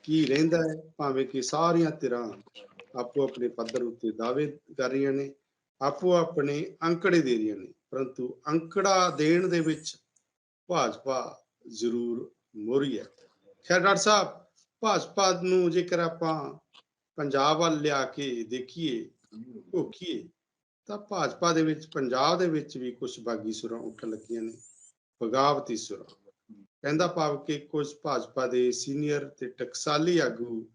ਕੀ ਰਹਿੰਦਾ ਹੈ, ਭਾਵੇਂ ਕਿ ਸਾਰੀਆਂ ਧਿਰਾਂ ਆਪੋ ਆਪਣੇ ਪੱਧਰ ਉੱਤੇ ਦਾਅਵੇ ਕਰ ਰਹੀਆਂ ਨੇ, ਆਪੋ ਆਪਣੇ ਅੰਕੜੇ ਦੇ ਰਹੀਆਂ ਨੇ, ਪਰੰਤੂ ਅੰਕੜਾ ਦੇਣ ਦੇ ਵਿੱਚ ਭਾਜਪਾ ਜ਼ਰੂਰ ਮੋਰੀ ਹੈ। ਖੈਰ ਡਾਕਟਰ ਸਾਹਿਬ ਭਾਜਪਾ ਨੂੰ ਜੇਕਰ ਆਪਾਂ ਪੰਜਾਬ ਵੱਲ ਲਿਆ ਕੇ ਦੇਖੀਏ ਘੋਖੀਏ ਤਾਂ ਭਾਜਪਾ ਦੇ ਵਿੱਚ, ਪੰਜਾਬ ਦੇ ਵਿੱਚ ਵੀ ਕੁਝ ਬਾਗੀ ਸੁਰਾਂ ਉੱਠ ਲੱਗੀਆਂ ਨੇ, ਬਗਾਵਤੀ ਸੁਰਾਂ। ਕਹਿੰਦਾ ਭਾਵ ਕਿ ਕੁਝ ਭਾਜਪਾ ਦੇ ਸੀਨੀਅਰ ਤੇ ਟਕਸਾਲੀ ਆਗੂ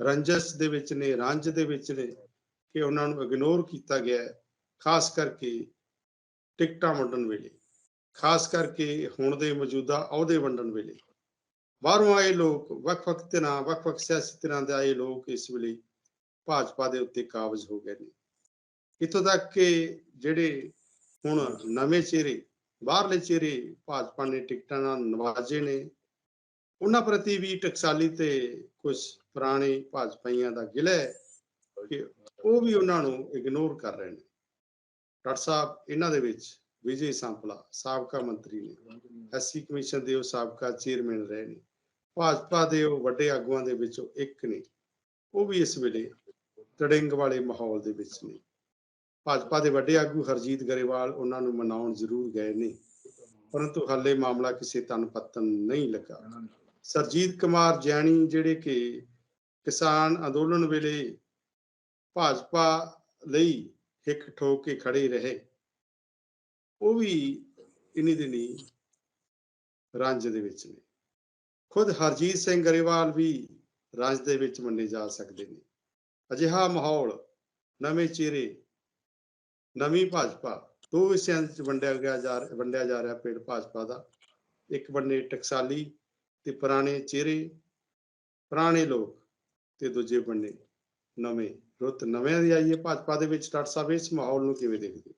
ਰੰਜਸ ਦੇ ਵਿੱਚ ਨੇ ਰੰਜ ਦੇ ਵਿੱਚ ਨੇ, ਕਿ ਉਹਨਾਂ ਨੂੰ ਇਗਨੋਰ ਕੀਤਾ ਗਿਆ ਖਾਸ ਕਰਕੇ ਟਿਕਟਾਂ ਵੰਡਣ ਵੇਲੇ। ਖਾਸ ਕਰਕੇ ਹੁਣ ਦੇ ਮੌਜੂਦਾ ਅਹੁਦੇ ਵੰਡਣ ਵੇਲੇ। ਬਾਹਰੋਂ ਆਏ ਲੋਕ, ਵੱਖ-ਵੱਖ ਤਰ੍ਹਾਂ ਵੱਖ-ਵੱਖ ਸਿਆਸੀ ਤਰ੍ਹਾਂ ਦੇ ਆਏ ਲੋਕ ਇਸ ਵੇਲੇ ਭਾਜਪਾ ਦੇ ਉੱਤੇ ਕਾਬਜ਼ ਹੋ ਗਏ ਨੇ। ਇੱਥੋਂ ਤੱਕ ਕਿ ਜਿਹੜੇ ਹੁਣ ਨਵੇਂ ਚਿਹਰੇ, ਬਾਹਰਲੇ ਚਿਹਰੇ ਭਾਜਪਾ ਨੇ ਟਿਕਟਾਂ ਨਾਲ ਨਵਾਜੇ ਨੇ, ਉਹਨਾਂ ਪ੍ਰਤੀ ਵੀ ਟਕਸਾਲੀ ਤੇ ਕੁਝ ਪੁਰਾਣੇ ਭਾਜਪਾਈਆਂ ਦਾ ਗਿਲਾ ਹੈ ਕਿ ਉਹ ਵੀ ਉਹਨਾਂ ਨੂੰ ਇਗਨੋਰ ਕਰ ਰਹੇ ਨੇ। ਡਾਕਟਰ ਸਾਹਿਬ, ਇਹਨਾਂ ਦੇ ਵਿੱਚ ਵਿਜੇ ਸੰਪਲਾ, ਸਾਬਕਾ ਮੰਤਰੀ ਨੇ। ਐਸਸੀ ਕਮਿਸ਼ਨ ਦੇ ਉਹ ਸਾਬਕਾ ਚੇਅਰਮੈਨ ਰਹੇ ਨੇ। ਭਾਜਪਾ ਦੇ ਉਹ ਵੱਡੇ ਆਗੂਆਂ ਦੇ ਵਿੱਚੋਂ ਇੱਕ ਨੇ। ਉਹ ਵੀ ਇਸ ਵੇਲੇ ਤੜਿੰਗ ਵਾਲੇ ਮਾਹੌਲ ਦੇ ਵਿੱਚ ਨੇ। ਭਾਜਪਾ ਦੇ ਵੱਡੇ ਆਗੂ ਹਰਜੀਤ ਗਰੇਵਾਲ ਉਹਨਾਂ ਨੂੰ ਮਨਾਉਣ ਜ਼ਰੂਰ ਗਏ ਨੇ। ਪਰੰਤੂ ਹਾਲੇ ਮਾਮਲਾ ਕਿਸੇ ਤਨ ਪੱਤਨ ਨਹੀਂ ਲੱਗਾ। ਸਰਜੀਤ ਕੁਮਾਰ ਜੈਣੀ ਜਿਹੜੇ ਕਿ ਕਿਸਾਨ ਅੰਦੋਲਨ ਵੇਲੇ ਭਾਜਪਾ ਲਈ ਹਿੱਕ ਠੋਕ ਕੇ ਖੜੇ ਰਹੇ, ਉਹ ਵੀ ਇਨੀ ਦਿਨੀ ਰੰਜ ਦੇ ਵਿੱਚ ਨੇ। ਖੁਦ ਹਰਜੀਤ ਸਿੰਘ ਗਰੇਵਾਲ ਵੀ ਰਾਜ ਦੇ ਵਿੱਚ ਮੰਨੇ ਜਾ ਸਕਦੇ ਨੇ। ਅਜਿਹਾ ਮਾਹੌਲ, ਨਵੇਂ ਚਿਹਰੇ, ਨਵੀਂ ਭਾਜਪਾ, ਦੋ ਹਿੱਸਿਆਂ ਵਿੱਚ ਵੰਡਿਆ ਗਿਆ ਜਾ ਵੰਡਿਆ ਜਾ ਰਿਹਾ ਪਿੰਡ ਭਾਜਪਾ ਦਾ। ਇੱਕ ਬੰਨੇ ਟਕਸਾਲੀ ਤੇ ਪੁਰਾਣੇ ਚਿਹਰੇ, ਪੁਰਾਣੇ ਲੋਕ ਤੇ ਦੂਜੇ ਬੰਨੇ ਨਵੇਂ ਰੁੱਤ। ਨਵਿਆਂ ਦੀ ਆਈਏ ਭਾਜਪਾ ਦੇ ਵਿੱਚ, ਡਾਕਟਰ ਸਾਹਿਬ, ਇਸ ਮਾਹੌਲ ਨੂੰ ਕਿਵੇਂ ਦੇਖਦੇ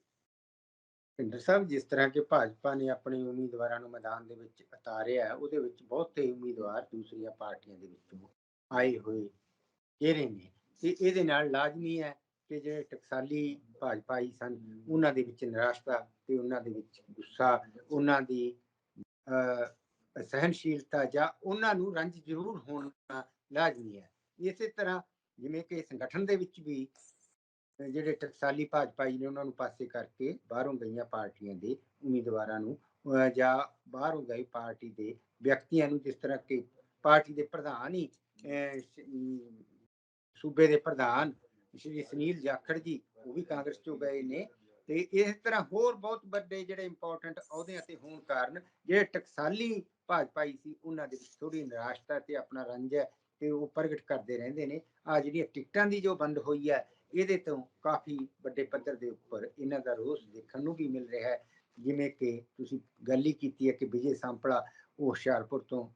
ਹੋ? ਸਾਹਿਬ ਜਿਸ ਤਰ੍ਹਾਂ ਕਿ ਭਾਜਪਾ ਨੇ ਆਪਣੇ ਉਮੀਦਵਾਰਾਂ ਨੂੰ ਮੈਦਾਨ ਦੇ ਵਿੱਚ ਉਤਾਰਿਆ ਉਹਦੇ ਵਿੱਚ ਬਹੁਤੇ ਉਮੀਦਵਾਰ ਦੂਸਰੀਆਂ ਪਾਰਟੀਆਂ ਦੇ ਵਿੱਚੋਂ ਆਏ ਹੋਏ ਚਿਹਰੇ ਨੇ ਤੇ ਇਹਦੇ ਨਾਲ ਲਾਜ਼ਮੀ ਹੈ ਕਿ ਜਿਹੜੇ ਟਕਸਾਲੀ ਭਾਜਪਾਈ ਸਨ ਉਹਨਾਂ ਦੇ ਵਿੱਚ ਨਿਰਾਸ਼ਤਾ ਤੇ ਉਹਨਾਂ ਦੇ ਵਿੱਚ ਗੁੱਸਾ ਉਹਨਾਂ ਦੀ ਅਹ, ਸਹਿਨਸ਼ੀਲਤਾ ਜਾਂ ਉਹਨਾਂ ਨੂੰ ਰੰਜ ਜ਼ਰੂਰ ਹੋਣਾ ਲਾਜ਼ਮੀ ਹੈ ਇਸੇ ਤਰ੍ਹਾਂ ਜਿਵੇਂ ਕਿ ਸੰਗਠਨ ਦੇ ਵਿੱਚ ਵੀ ਜਿਹੜੇ ਟਕਸਾਲੀ ਭਾਜਪਾਈ ਨੇ ਉਹਨਾਂ ਨੂੰ ਪਾਸੇ ਕਰਕੇ ਬਾਹਰੋਂ ਗਈਆਂ ਪਾਰਟੀਆਂ ਦੇ ਉਮੀਦਵਾਰਾਂ ਨੂੰ ਜਾਂ ਬਾਹਰੋਂ ਗਈ ਪਾਰਟੀ ਦੇ ਵਿਅਕਤੀਆਂ ਨੂੰ ਜਿਸ ਤਰ੍ਹਾਂ ਕਿ ਪਾਰਟੀ ਦੇ ਪ੍ਰਧਾਨ ਹੀ ਸੂਬੇ ਦੇ ਪ੍ਰਧਾਨ ਸ਼੍ਰੀ ਸੁਨੀਲ ਜਾਖੜ ਜੀ, ਉਹ ਵੀ ਕਾਂਗਰਸ ਚੋਂ ਗਏ ਨੇ। ਤੇ ਇਸ ਤਰ੍ਹਾਂ ਹੋਰ ਬਹੁਤ ਵੱਡੇ ਜਿਹੜੇ ਇੰਪੋਰਟੈਂਟ ਅਹੁਦਿਆਂ ਤੇ ਹੋਣ ਕਾਰਨ ਜਿਹੜੇ ਟਕਸਾਲੀ ਭਾਜਪਾਈ ਸੀ, ਉਹਨਾਂ ਦੇ ਵਿੱਚ ਥੋੜੀ ਨਿਰਾਸ਼ਤਾ ਤੇ ਆਪਣਾ ਰੰਜ ਹੈ ਤੇ ਉਹ ਪ੍ਰਗਟ ਕਰਦੇ ਰਹਿੰਦੇ ਨੇ। ਆ ਜਿਹੜੀਆਂ ਟਿਕਟਾਂ ਦੀ ਜੋ ਬੰਦ ਹੋਈ ਹੈ ਇਹਦੇ ਤੋਂ ਕਾਫੀ ਵੱਡੇ ਪੱਧਰ ਦੇ ਉੱਪਰ ਇਹਨਾਂ ਦਾ ਰੋਸ ਦੇਖਣ ਨੂੰ ਵੀ ਮਿਲ ਰਿਹਾ ਹੈ। ਜਿਵੇਂ ਕਿ ਤੁਸੀਂ ਗੱਲ ਹੀ ਕੀਤੀ ਹੈ ਕਿ ਵਿਜੇ ਸੰਪਲਾ ਉਹ ਹੁਸ਼ਿਆਰਪੁਰ ਤੋਂ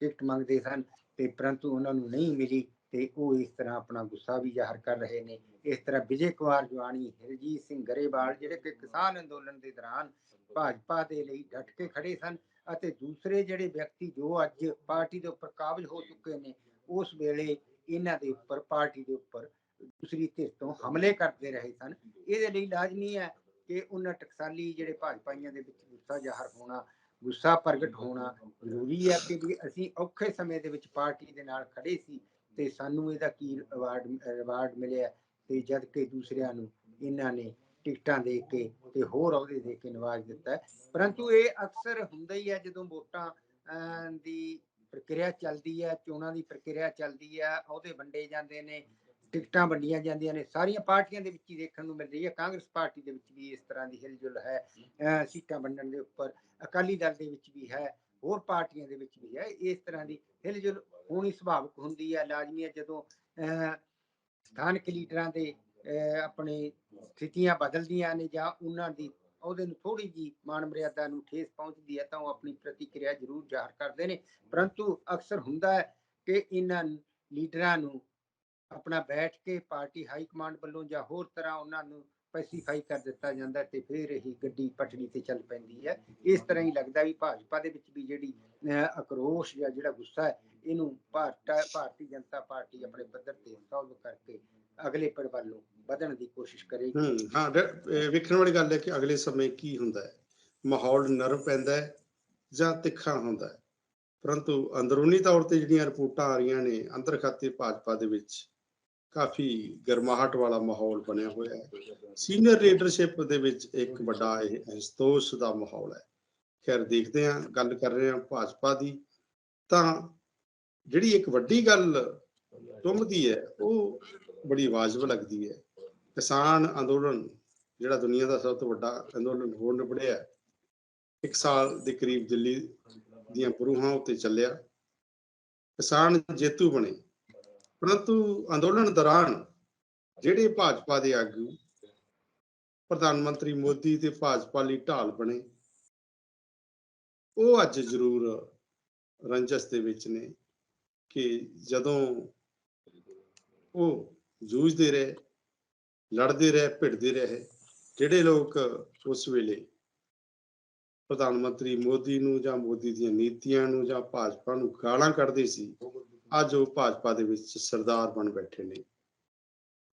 ਟਿਕਟ ਮੰਗਦੇ ਸਨ ਤੇ ਪਰੰਤੂ ਉਹਨਾਂ ਨੂੰ ਨਹੀਂ ਮਿਲੀ ਤੇ ਉਹ ਇਸ ਤਰ੍ਹਾਂ ਆਪਣਾ ਗੁੱਸਾ ਵੀ ਜ਼ਾਹਰ ਕਰ ਰਹੇ ਨੇ। ਇਸ ਤਰ੍ਹਾਂ ਵਿਜੇ ਕੁਮਾਰ ਜਵਾਨੀ, ਹਰਜੀਤ ਸਿੰਘ ਗਰੇਵਾਲ ਜਿਹੜੇ ਕਿ ਕਿਸਾਨ ਅੰਦੋਲਨ ਦੇ ਦੌਰਾਨ ਭਾਜਪਾ ਦੇ ਲਈ ਡਟ ਕੇ ਖੜੇ ਸਨ ਅਤੇ ਦੂਸਰੇ ਜਿਹੜੇ ਵਿਅਕਤੀ ਜੋ ਅੱਜ ਪਾਰਟੀ ਦੇ ਉੱਪਰ ਕਾਬਜ ਹੋ ਚੁੱਕੇ ਨੇ, ਉਸ ਵੇਲੇ ਇਹਨਾਂ ਦੇ ਉੱਪਰ, ਪਾਰਟੀ ਦੇ ਉੱਪਰ ਦੂਸਰੀ ਧਿਰ ਤੋਂ ਹਮਲੇ ਕਰਦੇ ਰਹੇ ਸਨ। ਇਹਦੇ ਲਈ ਲਾਜ਼ਮੀ ਹੈ ਕਿ ਉਹਨਾਂ ਟਕਸਾਲੀ ਜਿਹੜੇ ਭਾਜਪਾਈਆਂ ਦੇ ਵਿੱਚ ਗੁੱਸਾ ਜ਼ਾਹਰ ਹੋਣਾ ਗੁੱਸਾ ਪ੍ਰਗਟ ਹੋਣਾ ਜ਼ਰੂਰੀ ਹੈ ਕਿ ਵੀ ਅਸੀਂ ਔਖੇ ਸਮੇਂ ਦੇ ਵਿੱਚ ਪਾਰਟੀ ਦੇ ਨਾਲ ਖੜੇ ਸੀ ਤੇ ਸਾਨੂੰ ਇਹਦਾ ਕੀ ਅਵਾਰਡ ਰਿਵਾਰਡ ਮਿਲਿਆ ਤੇ ਜਦ ਕਿ ਦੂਸਰਿਆਂ ਨੂੰ ਇਹਨਾਂ ਨੇ ਟਿਕਟਾਂ ਦੇ ਕੇ ਤੇ ਹੋਰ ਅਹੁਦੇ ਦੇ ਕੇ ਨਵਾਜ ਦਿੱਤਾ ਪਰੰਤੂ ਇਹ ਅਕਸਰ ਹੁੰਦਾ ਹੀ ਹੈ ਜਦੋਂ ਵੋਟਾਂ ਅਹ, ਦੀ ਪ੍ਰਕਿਰਿਆ ਚੱਲਦੀ ਹੈ ਚੋਣਾਂ ਦੀ ਪ੍ਰਕਿਰਿਆ ਚੱਲਦੀ ਹੈ ਅਹੁਦੇ ਵੰਡੇ ਜਾਂਦੇ ਨੇ ਟਿਕਟਾਂ ਵੰਡੀਆਂ ਜਾਂਦੀਆਂ ਨੇ ਸਾਰੀਆਂ ਪਾਰਟੀਆਂ ਦੇ ਵਿੱਚ ਹੀ ਦੇਖਣ ਨੂੰ ਮਿਲ ਰਹੀ ਹੈ ਕਾਂਗਰਸ ਪਾਰਟੀ ਦੇ ਵਿੱਚ ਵੀ ਇਸ ਤਰ੍ਹਾਂ ਦੀ ਹਿਲਜੁਲ ਹੈ ਸੀਟਾਂ ਵੰਡਣ ਦੇ ਉੱਪਰ ਅਕਾਲੀ ਦਲ ਦੇ ਵਿੱਚ ਵੀ ਹੈ ਹੋਰ ਪਾਰਟੀਆਂ ਦੇ ਵਿੱਚ ਵੀ ਹੈ ਇਸ ਤਰ੍ਹਾਂ ਦੀ ਹਿਲਜੁਲ ਹੋਣੀ ਸੁਭਾਵਿਕ ਹੁੰਦੀ ਹੈ ਲਾਜ਼ਮੀ ਹੈ ਜਦੋਂ ਸਥਾਨਕ ਲੀਡਰਾਂ ਦੇ ਆਪਣੇ ਸਥਿਤੀਆਂ ਬਦਲਦੀਆਂ ਨੇ ਜਾਂ ਉਹਨਾਂ ਦੀ ਉਹਦੇ ਨੂੰ ਥੋੜੀ ਜੀ ਮਾਨ ਮਰਿਆਦਾ ਨੂੰ ਠੇਸ ਪਹੁੰਚਦੀ ਹੈ ਤਾਂ ਉਹ ਆਪਣੀ ਪ੍ਰਤੀਕਿਰਿਆ ਜ਼ਰੂਰ ਜ਼ਾਹਰ ਕਰਦੇ ਨੇ ਪਰੰਤੂ ਅਕਸਰ ਹੁੰਦਾ ਹੈ ਕਿ ਇਹਨਾਂ ਲੀਡਰਾਂ ਨੂੰ ਆਪਣਾ ਬੈਠ ਕੇ ਪਾਰਟੀ ਹਾਈ ਕਮਾਂਡ ਵੱਲੋਂ ਜਾਂ ਹੋਰ ਤਰ੍ਹਾਂ ਉਹਨਾਂ ਨੂੰ ਪੈਸੀਫਾਈ ਕਰ ਦਿੱਤਾ ਜਾਂਦਾ ਤੇ ਫਿਰ ਇਹ ਗੱਡੀ ਪਟੜੀ ਤੇ ਚੱਲ ਪੈਂਦੀ ਹੈ। ਇਸ ਤਰ੍ਹਾਂ ਹੀ ਲੱਗਦਾ ਵੀ ਭਾਜਪਾ ਦੇ ਵਿੱਚ ਵੀ ਜਿਹੜੀ ਅਹ, ਜਾਂ ਜਿਹੜਾ ਗੁੱਸਾ ਹੈ ਇਹਨੂੰ ਭਾਰਤ ਭਾਰਤੀ ਜਨਤਾ ਪਾਰਟੀ ਆਪਣੇ ਪੱਧਰ ਤੇ ਸੋਲਵ ਕਰਕੇ ਅਗਲੇ ਪੜ ਵੱਲ ਵਧਣ ਦੀ ਕੋਸ਼ਿਸ਼ ਕਰੇਗੀ। ਹਾਂ ਵੇਖਣ ਵਾਲੀ ਗੱਲ ਹੈ ਕਿ ਅਗਲੇ ਸਮੇਂ ਕੀ ਹੁੰਦਾ ਹੈ। ਮਾਹੌਲ ਨਰਮ ਪੈਂਦਾ ਹੈ ਜਾਂ ਤਿੱਖਾ ਹੁੰਦਾ ਹੈ। ਪਰੰਤੂ ਅੰਦਰੂਨੀ ਤੌਰ ਤੇ ਜਿਹੜੀਆਂ ਰਿਪੋਰਟਾਂ ਆ ਰਹੀਆਂ ਨੇ ਅੰਦਰ ਖਾਤੇ ਭਾਜਪਾ ਦੇ ਵਿੱਚ ਕਾਫੀ ਗਰਮਾਹਟ ਵਾਲਾ ਮਾਹੌਲ ਬਣਿਆ ਹੋਇਆ ਹੈ। ਸੀਨੀਅਰ ਲੀਡਰਸ਼ਿਪ ਦੇ ਵਿੱਚ ਇੱਕ ਵੱਡਾ ਇਹ ਸੰਤੋਸ਼ ਦਾ ਮਾਹੌਲ ਹੈ। ਖੈਰ, ਦੇਖਦੇ ਹਾਂ, ਗੱਲ ਕਰ ਰਹੇ ਹਾਂ ਭਾਜਪਾ ਦੀ। ਤਾਂ ਜਿਹੜੀ ਇੱਕ ਵੱਡੀ ਗੱਲ ਟੁੰਮਦੀ ਹੈ, ਉਹ ਬੜੀ ਵਾਜਬ ਲੱਗਦੀ ਹੈ। ਕਿਸਾਨ ਅੰਦੋਲਨ, ਜਿਹੜਾ ਦੁਨੀਆ ਦਾ ਸਭ ਤੋਂ ਵੱਡਾ ਅੰਦੋਲਨ ਹੋ ਨਿਬੜਿਆ, ਇੱਕ ਸਾਲ ਦੇ ਕਰੀਬ ਦਿੱਲੀ ਦੀਆਂ ਬਰੂਹਾਂ ਉੱਤੇ ਚੱਲਿਆ। ਕਿਸਾਨ ਜੇਤੂ ਬਣੇ। ਪਰੰਤੂ ਅੰਦੋਲਨ ਦੌਰਾਨ ਜਿਹੜੇ ਭਾਜਪਾ ਦੇ ਆਗੂ, ਪ੍ਰਧਾਨ ਮੰਤਰੀ ਮੋਦੀ ਤੇ ਭਾਜਪਾ ਲਈ ਢਾਲ ਬਣੇ, ਉਹ ਅੱਜ ਜ਼ਰੂਰ ਰੰਜਸ ਦੇ ਵਿੱਚ ਨੇ ਕਿ ਜਦੋਂ ਉਹ ਜੂਝਦੇ ਰਹੇ, ਲੜਦੇ ਰਹੇ, ਭਿੜਦੇ ਰਹੇ, ਜਿਹੜੇ ਲੋਕ ਉਸ ਵੇਲੇ ਪ੍ਰਧਾਨ ਮੰਤਰੀ ਮੋਦੀ ਨੂੰ ਜਾਂ ਮੋਦੀ ਦੀਆਂ ਨੀਤੀਆਂ ਨੂੰ ਜਾਂ ਭਾਜਪਾ ਨੂੰ ਗਾਲਾਂ ਕੱਢਦੇ ਸੀ ਅੱਜ ਉਹ ਭਾਜਪਾ ਦੇ ਵਿੱਚ ਸਰਦਾਰ ਬਣ ਬੈਠੇ ਨੇ।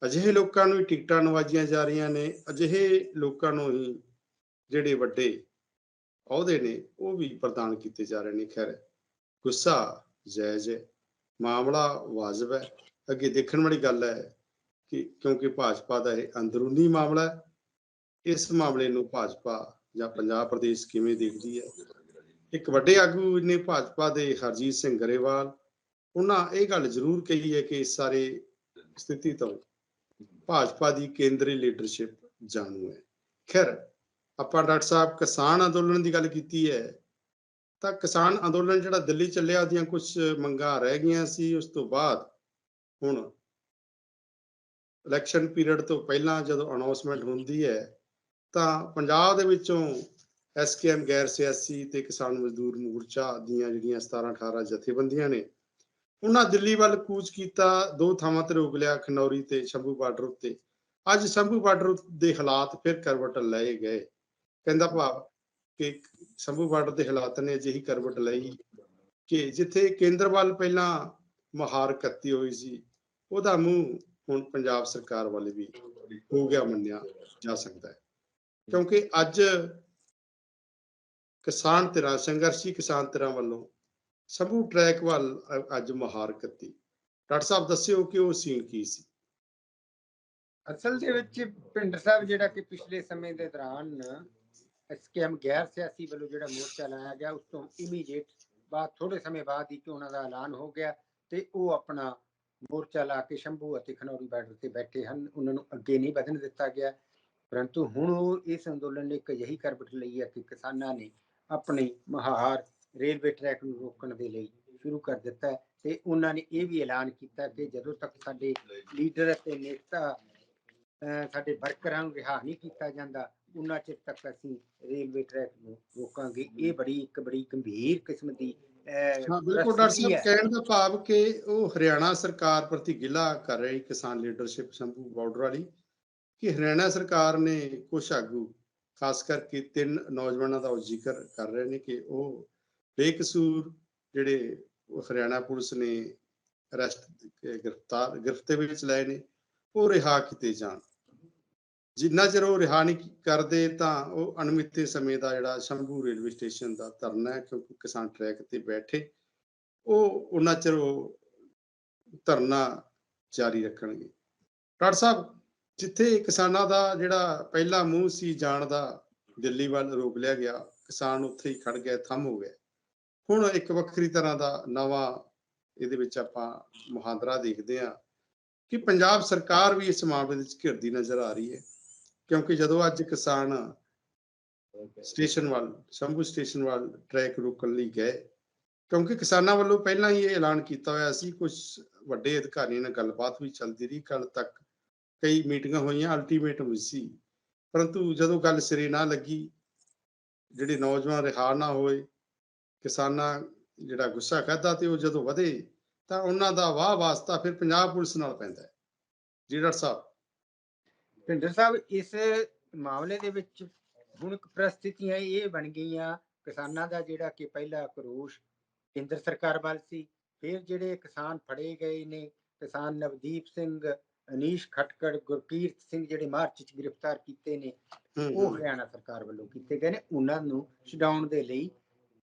ਅਜਿਹੇ ਲੋਕਾਂ ਨੂੰ ਹੀ ਟਿਕਟਾਂ ਨਵਾਜੀਆਂ ਜਾ ਰਹੀਆਂ ਨੇ। ਅਜਿਹੇ ਲੋਕਾਂ ਨੂੰ ਹੀ ਜਿਹੜੇ ਵੱਡੇ ਅਹੁਦੇ ਨੇ, ਉਹ ਵੀ ਪ੍ਰਦਾਨ ਕੀਤੇ ਜਾ ਰਹੇ ਨੇ। ਖੈਰ, ਗੁੱਸਾ ਜਾਇਜ਼ ਹੈ, ਮਾਮਲਾ ਵਾਜਬ ਹੈ। ਅੱਗੇ ਦੇਖਣ ਵਾਲੀ ਗੱਲ ਹੈ ਕਿ ਕਿਉਂਕਿ ਭਾਜਪਾ ਦਾ ਇਹ ਅੰਦਰੂਨੀ ਮਾਮਲਾ ਹੈ, ਇਸ ਮਾਮਲੇ ਨੂੰ ਭਾਜਪਾ ਜਾਂ ਪੰਜਾਬ ਪ੍ਰਦੇਸ਼ ਕਿਵੇਂ ਦੇਖਦੀ ਹੈ? ਇੱਕ ਵੱਡੇ ਆਗੂ ਨੇ ਭਾਜਪਾ ਦੇ ਹਰਜੀਤ ਸਿੰਘ ਗਰੇਵਾਲ ਉਹਨਾਂ ਇਹ ਗੱਲ ਜ਼ਰੂਰ ਕਹੀ ਹੈ ਕਿ ਇਸ ਸਾਰੇ ਸਥਿਤੀ ਤੋਂ ਭਾਜਪਾ ਦੀ ਕੇਂਦਰੀ ਲੀਡਰਸ਼ਿਪ ਜਾਣੂ ਹੈ। ਖੈਰ, ਆਪਾਂ ਡਾਕਟਰ ਸਾਹਿਬ ਕਿਸਾਨ ਅੰਦੋਲਨ ਦੀ ਗੱਲ ਕੀਤੀ ਹੈ, ਤਾਂ ਕਿਸਾਨ ਅੰਦੋਲਨ ਜਿਹੜਾ ਦਿੱਲੀ ਚੱਲਿਆ ਉਹਦੀਆਂ ਕੁਝ ਮੰਗਾਂ ਰਹਿ ਗਈਆਂ ਸੀ, ਉਸ ਤੋਂ ਬਾਅਦ ਹੁਣ ਇਲੈਕਸ਼ਨ ਪੀਰੀਅਡ ਤੋਂ ਪਹਿਲਾਂ ਜਦੋਂ ਅਨਾਉਂਸਮੈਂਟ ਹੁੰਦੀ ਹੈ, ਤਾਂ ਪੰਜਾਬ ਦੇ ਵਿੱਚੋਂ ਐਸਕੇਐਮ ਗੈਰ ਸਿਆਸੀ ਤੇ ਕਿਸਾਨ ਮਜ਼ਦੂਰ ਮੋਰਚਾ ਦੀਆਂ ਜਿਹੜੀਆਂ 17 18 ਜਥੇਬੰਦੀਆਂ ਨੇ ਉਹਨਾਂ ਦਿੱਲੀ ਵੱਲ ਕੂਚ ਕੀਤਾ, ਦੋ ਥਾਵਾਂ ਤੇ ਰੋਕ ਲਿਆ, ਖਨੌਰੀ ਤੇ ਸ਼ੰਭੂ ਬਾਰਡਰ ਉੱਤੇ। ਅੱਜ ਸ਼ੰਭੂ ਬਾਰਡਰ ਦੇ ਹਾਲਾਤ ਫਿਰ ਕਰਵਟ ਲਏ ਗਏ। ਕਹਿੰਦਾ ਭਾਵ ਕਿ ਸ਼ੰਭੂ ਬਾਰਡਰ ਦੇ ਹਾਲਾਤ ਨੇ ਅਜਿਹੀ ਕਰਵਟ ਲਈ ਕਿ ਜਿੱਥੇ ਕੇਂਦਰ ਵੱਲ ਪਹਿਲਾਂ ਮਹਾਰ ਕੱਤੀ ਹੋਈ ਸੀ, ਉਹਦਾ ਮੂੰਹ ਹੁਣ ਪੰਜਾਬ ਸਰਕਾਰ ਵੱਲ ਵੀ ਹੋ ਗਿਆ ਮੰਨਿਆ ਜਾ ਸਕਦਾ ਹੈ। ਕਿਉਂਕਿ ਅੱਜ ਕਿਸਾਨ ਧਿਰਾਂ, ਸੰਘਰਸ਼ੀ ਕਿਸਾਨ ਧਿਰਾਂ ਵੱਲੋਂ ਸ਼ੰਭੂ ਟਰੈਕ ਵੱਲ ਅੱਜ ਮਹਾਰ ਕੱਤੀ। ਡਾਕਟਰ ਸਾਹਿਬ, ਦੱਸਿਓ ਕਿ ਉਹ ਸੀਨ ਕੀ ਸੀ? ਅਸਲ ਦੇ ਵਿੱਚ ਪਿੰਡ ਸਾਹਿਬ ਜਿਹੜਾ ਕਿ ਪਿਛਲੇ ਸਮੇਂ ਦੇ ਦੌਰਾਨ ਐਸਕੇਐਮ ਗੈਰ ਸਿਆਸੀ ਵੱਲੋਂ ਜਿਹੜਾ ਮੋਰਚਾ ਲਾਇਆ ਗਿਆ, ਉਸ ਤੋਂ ਇਮੀਡੀਏਟ ਬਾਅਦ ਥੋੜੇ ਸਮੇਂ ਬਾਅਦ ਹੀ ਚੋਣਾਂ ਦਾ ਐਲਾਨ ਹੋ ਗਿਆ ਤੇ ਉਹ ਆਪਣਾ ਮੋਰਚਾ ਲਾ ਕੇ ਸ਼ੰਭੂ ਅਤੇ ਖਨੌਰੀ ਬਾਰਡਰ ਤੇ ਬੈਠੇ ਹਨ। ਉਹਨਾਂ ਨੂੰ ਅੱਗੇ ਨਹੀਂ ਵਧਣ ਦਿੱਤਾ ਗਿਆ। ਪਰੰਤੂ ਹੁਣ ਉਹ ਇਸ ਅੰਦੋਲਨ ਨੇ ਇੱਕ ਅਜਿਹੀ ਕਰਵਟ ਲਈ ਹੈ ਕਿ ਕਿਸਾਨਾਂ ਨੇ ਆਪਣੇ ਮਹਾਰ ਰੇਲਵੇ ਟਰੈਕ ਨੂੰ ਰੋਕਣ ਦੇ ਲਈ ਸ਼ੁਰੂ ਕਰ ਦਿੱਤਾ ਤੇ ਉਹਨਾਂ ਨੇ ਇਹ ਵੀ ਐਲਾਨ ਕੀਤਾ ਕਿ ਜਦੋਂ ਤੱਕ ਸਾਡੇ ਲੀਡਰ ਅਤੇ ਨੇਤਾ ਸਾਡੇ ਵਰਕਰਾਂ ਨੂੰ ਰਿਹਾ ਨਹੀਂ ਕੀਤਾ ਜਾਂਦਾ ਉਹਨਾਂ ਚਿਰ ਤੱਕ ਅਸੀਂ ਰੇਲਵੇ ਟਰੈਕ ਨੂੰ ਰੋਕਾਂਗੇ ਇਹ ਬੜੀ ਇੱਕ ਬੜੀ ਗੰਭੀਰ ਕਿਸਮ ਦੀ ਬਿਲਕੁਲ ਡਾਕਟਰ ਸਾਹਿਬ। ਕਹਿਣ ਦਾ ਭਾਵ ਕਿ ਉਹ ਹਰਿਆਣਾ ਸਰਕਾਰ ਪ੍ਰਤੀ ਗਿਲਾ ਕਰ ਰਹੀ ਕਿਸਾਨ ਲੀਡਰਸ਼ਿਪ ਸ਼ੰਭੂ ਬਾਰਡਰ ਵਾਲੀ ਕਿ ਹਰਿਆਣਾ ਸਰਕਾਰ ਨੇ ਕੁਝ ਆਗੂ ਖਾਸ ਕਰਕੇ ਤਿੰਨ ਨੌਜਵਾਨਾਂ ਦਾ ਉਹ ਜ਼ਿਕਰ ਕਰ ਰਹੇ ਨੇ ਕਿ ਉਹ ਬੇਕਸੂਰ ਜਿਹੜੇ ਹਰਿਆਣਾ ਪੁਲਿਸ ਨੇ ਅਰੈਸਟ ਗ੍ਰਿਫਤਾਰ, ਗ੍ਰਿਫਤੇ ਵਿੱਚ ਲਏ ਨੇ, ਉਹ ਰਿਹਾ ਕੀਤੇ ਜਾਣ? ਜਿੰਨਾ ਚਿਰ ਉਹ ਰਿਹਾ ਨਹੀਂ ਕਰਦੇ ਤਾਂ ਉਹ ਅਣਮਿੱਥੇ ਸਮੇਂ ਦਾ ਜਿਹੜਾ ਸ਼ੰਭੂ ਰੇਲਵੇ ਸਟੇਸ਼ਨ ਦਾ ਧਰਨਾ ਹੈ, ਕਿਉਂਕਿ ਕਿਸਾਨ ਟਰੈਕ ਤੇ ਬੈਠੇ, ਉਹ ਉਹਨਾਂ ਚਿਰ ਉਹ ਧਰਨਾ ਜਾਰੀ ਰੱਖਣਗੇ। ਡਾਕਟਰ ਸਾਹਿਬ, ਜਿੱਥੇ ਕਿਸਾਨਾਂ ਦਾ ਜਿਹੜਾ ਪਹਿਲਾ ਮੂੰਹ ਸੀ ਜਾਣ ਦਾ, ਦਿੱਲੀ ਵੱਲ ਰੋਕ ਲਿਆ ਗਿਆ, ਕਿਸਾਨ ਉੱਥੇ ਹੀ ਖੜ ਗਏ, ਥੰਮ ਹੋ ਗਏ। ਹੁਣ ਇੱਕ ਵੱਖਰੀ ਤਰ੍ਹਾਂ ਦਾ ਨਵਾਂ ਇਹਦੇ ਵਿੱਚ ਆਪਾਂ ਮੁਹਾਂਦਰਾ ਦੇਖਦੇ ਹਾਂ ਕਿ ਪੰਜਾਬ ਸਰਕਾਰ ਵੀ ਇਸ ਮਾਮਲੇ ਵਿੱਚ ਘਿਰਦੀ ਨਜ਼ਰ ਆ ਰਹੀ ਹੈ, ਕਿਉਂਕਿ ਜਦੋਂ ਅੱਜ ਕਿਸਾਨ ਸਟੇਸ਼ਨ ਵੱਲ, ਸ਼ੰਭੂ ਸਟੇਸ਼ਨ ਵੱਲ ਟਰੈਕ ਰੋਕਣ ਲਈ ਗਏ, ਕਿਉਂਕਿ ਕਿਸਾਨਾਂ ਵੱਲੋਂ ਪਹਿਲਾਂ ਹੀ ਇਹ ਐਲਾਨ ਕੀਤਾ ਹੋਇਆ ਸੀ ਕੁਝ ਵੱਡੇ ਅਧਿਕਾਰੀਆਂ ਨਾਲ ਗੱਲਬਾਤ ਵੀ ਚੱਲਦੀ ਰਹੀ ਕੱਲ ਤੱਕ ਕਈ ਮੀਟਿੰਗਾਂ ਹੋਈਆਂ ਅਲਟੀਮੇਟਮ ਸੀ, ਪਰੰਤੂ ਜਦੋਂ ਗੱਲ ਸਿਰੇ ਨਾ ਲੱਗੀ, ਜਿਹੜੇ ਨੌਜਵਾਨ ਰਿਹਾ ਨਾ ਹੋਏ ਕਿਸਾਨਾਂ ਜਿਹੜਾ ਗੁੱਸਾ ਖਾਦਾ ਤੇ ਉਹ ਜਦੋਂ ਵਧੇ ਤਾਂ ਉਹਨਾਂ ਦਾ ਵਾਹ ਵਾਸਤਾ ਫਿਰ ਪੰਜਾਬ ਪੁਲਿਸ ਨਾਲ ਪੈਂਦਾ ਹੈ ਜੀ ਡਾਕਟਰ ਸਾਹਿਬ ਭਿੰਦਰ ਸਾਹਿਬ ਇਸ ਮਾਮਲੇ ਦੇ ਵਿੱਚ ਹੁਣ ਪ੍ਰਸਥਿਤੀਆਂ ਇਹ ਬਣ ਗਈਆਂ ਕਿਸਾਨਾਂ ਦਾ ਜਿਹੜਾ ਕਿ ਪਹਿਲਾ ਕਰੋਸ਼ ਕੇਂਦਰ ਸਰਕਾਰ ਵੱਲ ਸੀ ਫਿਰ ਜਿਹੜੇ ਕਿਸਾਨ ਫੜੇ ਗਏ ਨੇ ਕਿਸਾਨ ਨਵਦੀਪ ਸਿੰਘ ਅਨੀਸ਼ ਖਟਕੜ ਗੁਰਕੀਰਤ ਸਿੰਘ ਜਿਹੜੇ ਮਾਰਚ ਚ ਗ੍ਰਿਫਤਾਰ ਕੀਤੇ ਨੇ ਉਹ। ਹਰਿਆਣਾ ਸਰਕਾਰ ਵੱਲੋਂ ਕੀਤੇ ਗਏ ਨੇ ਉਹਨਾਂ ਨੂੰ ਛਡਾਉਣ ਦੇ ਲਈ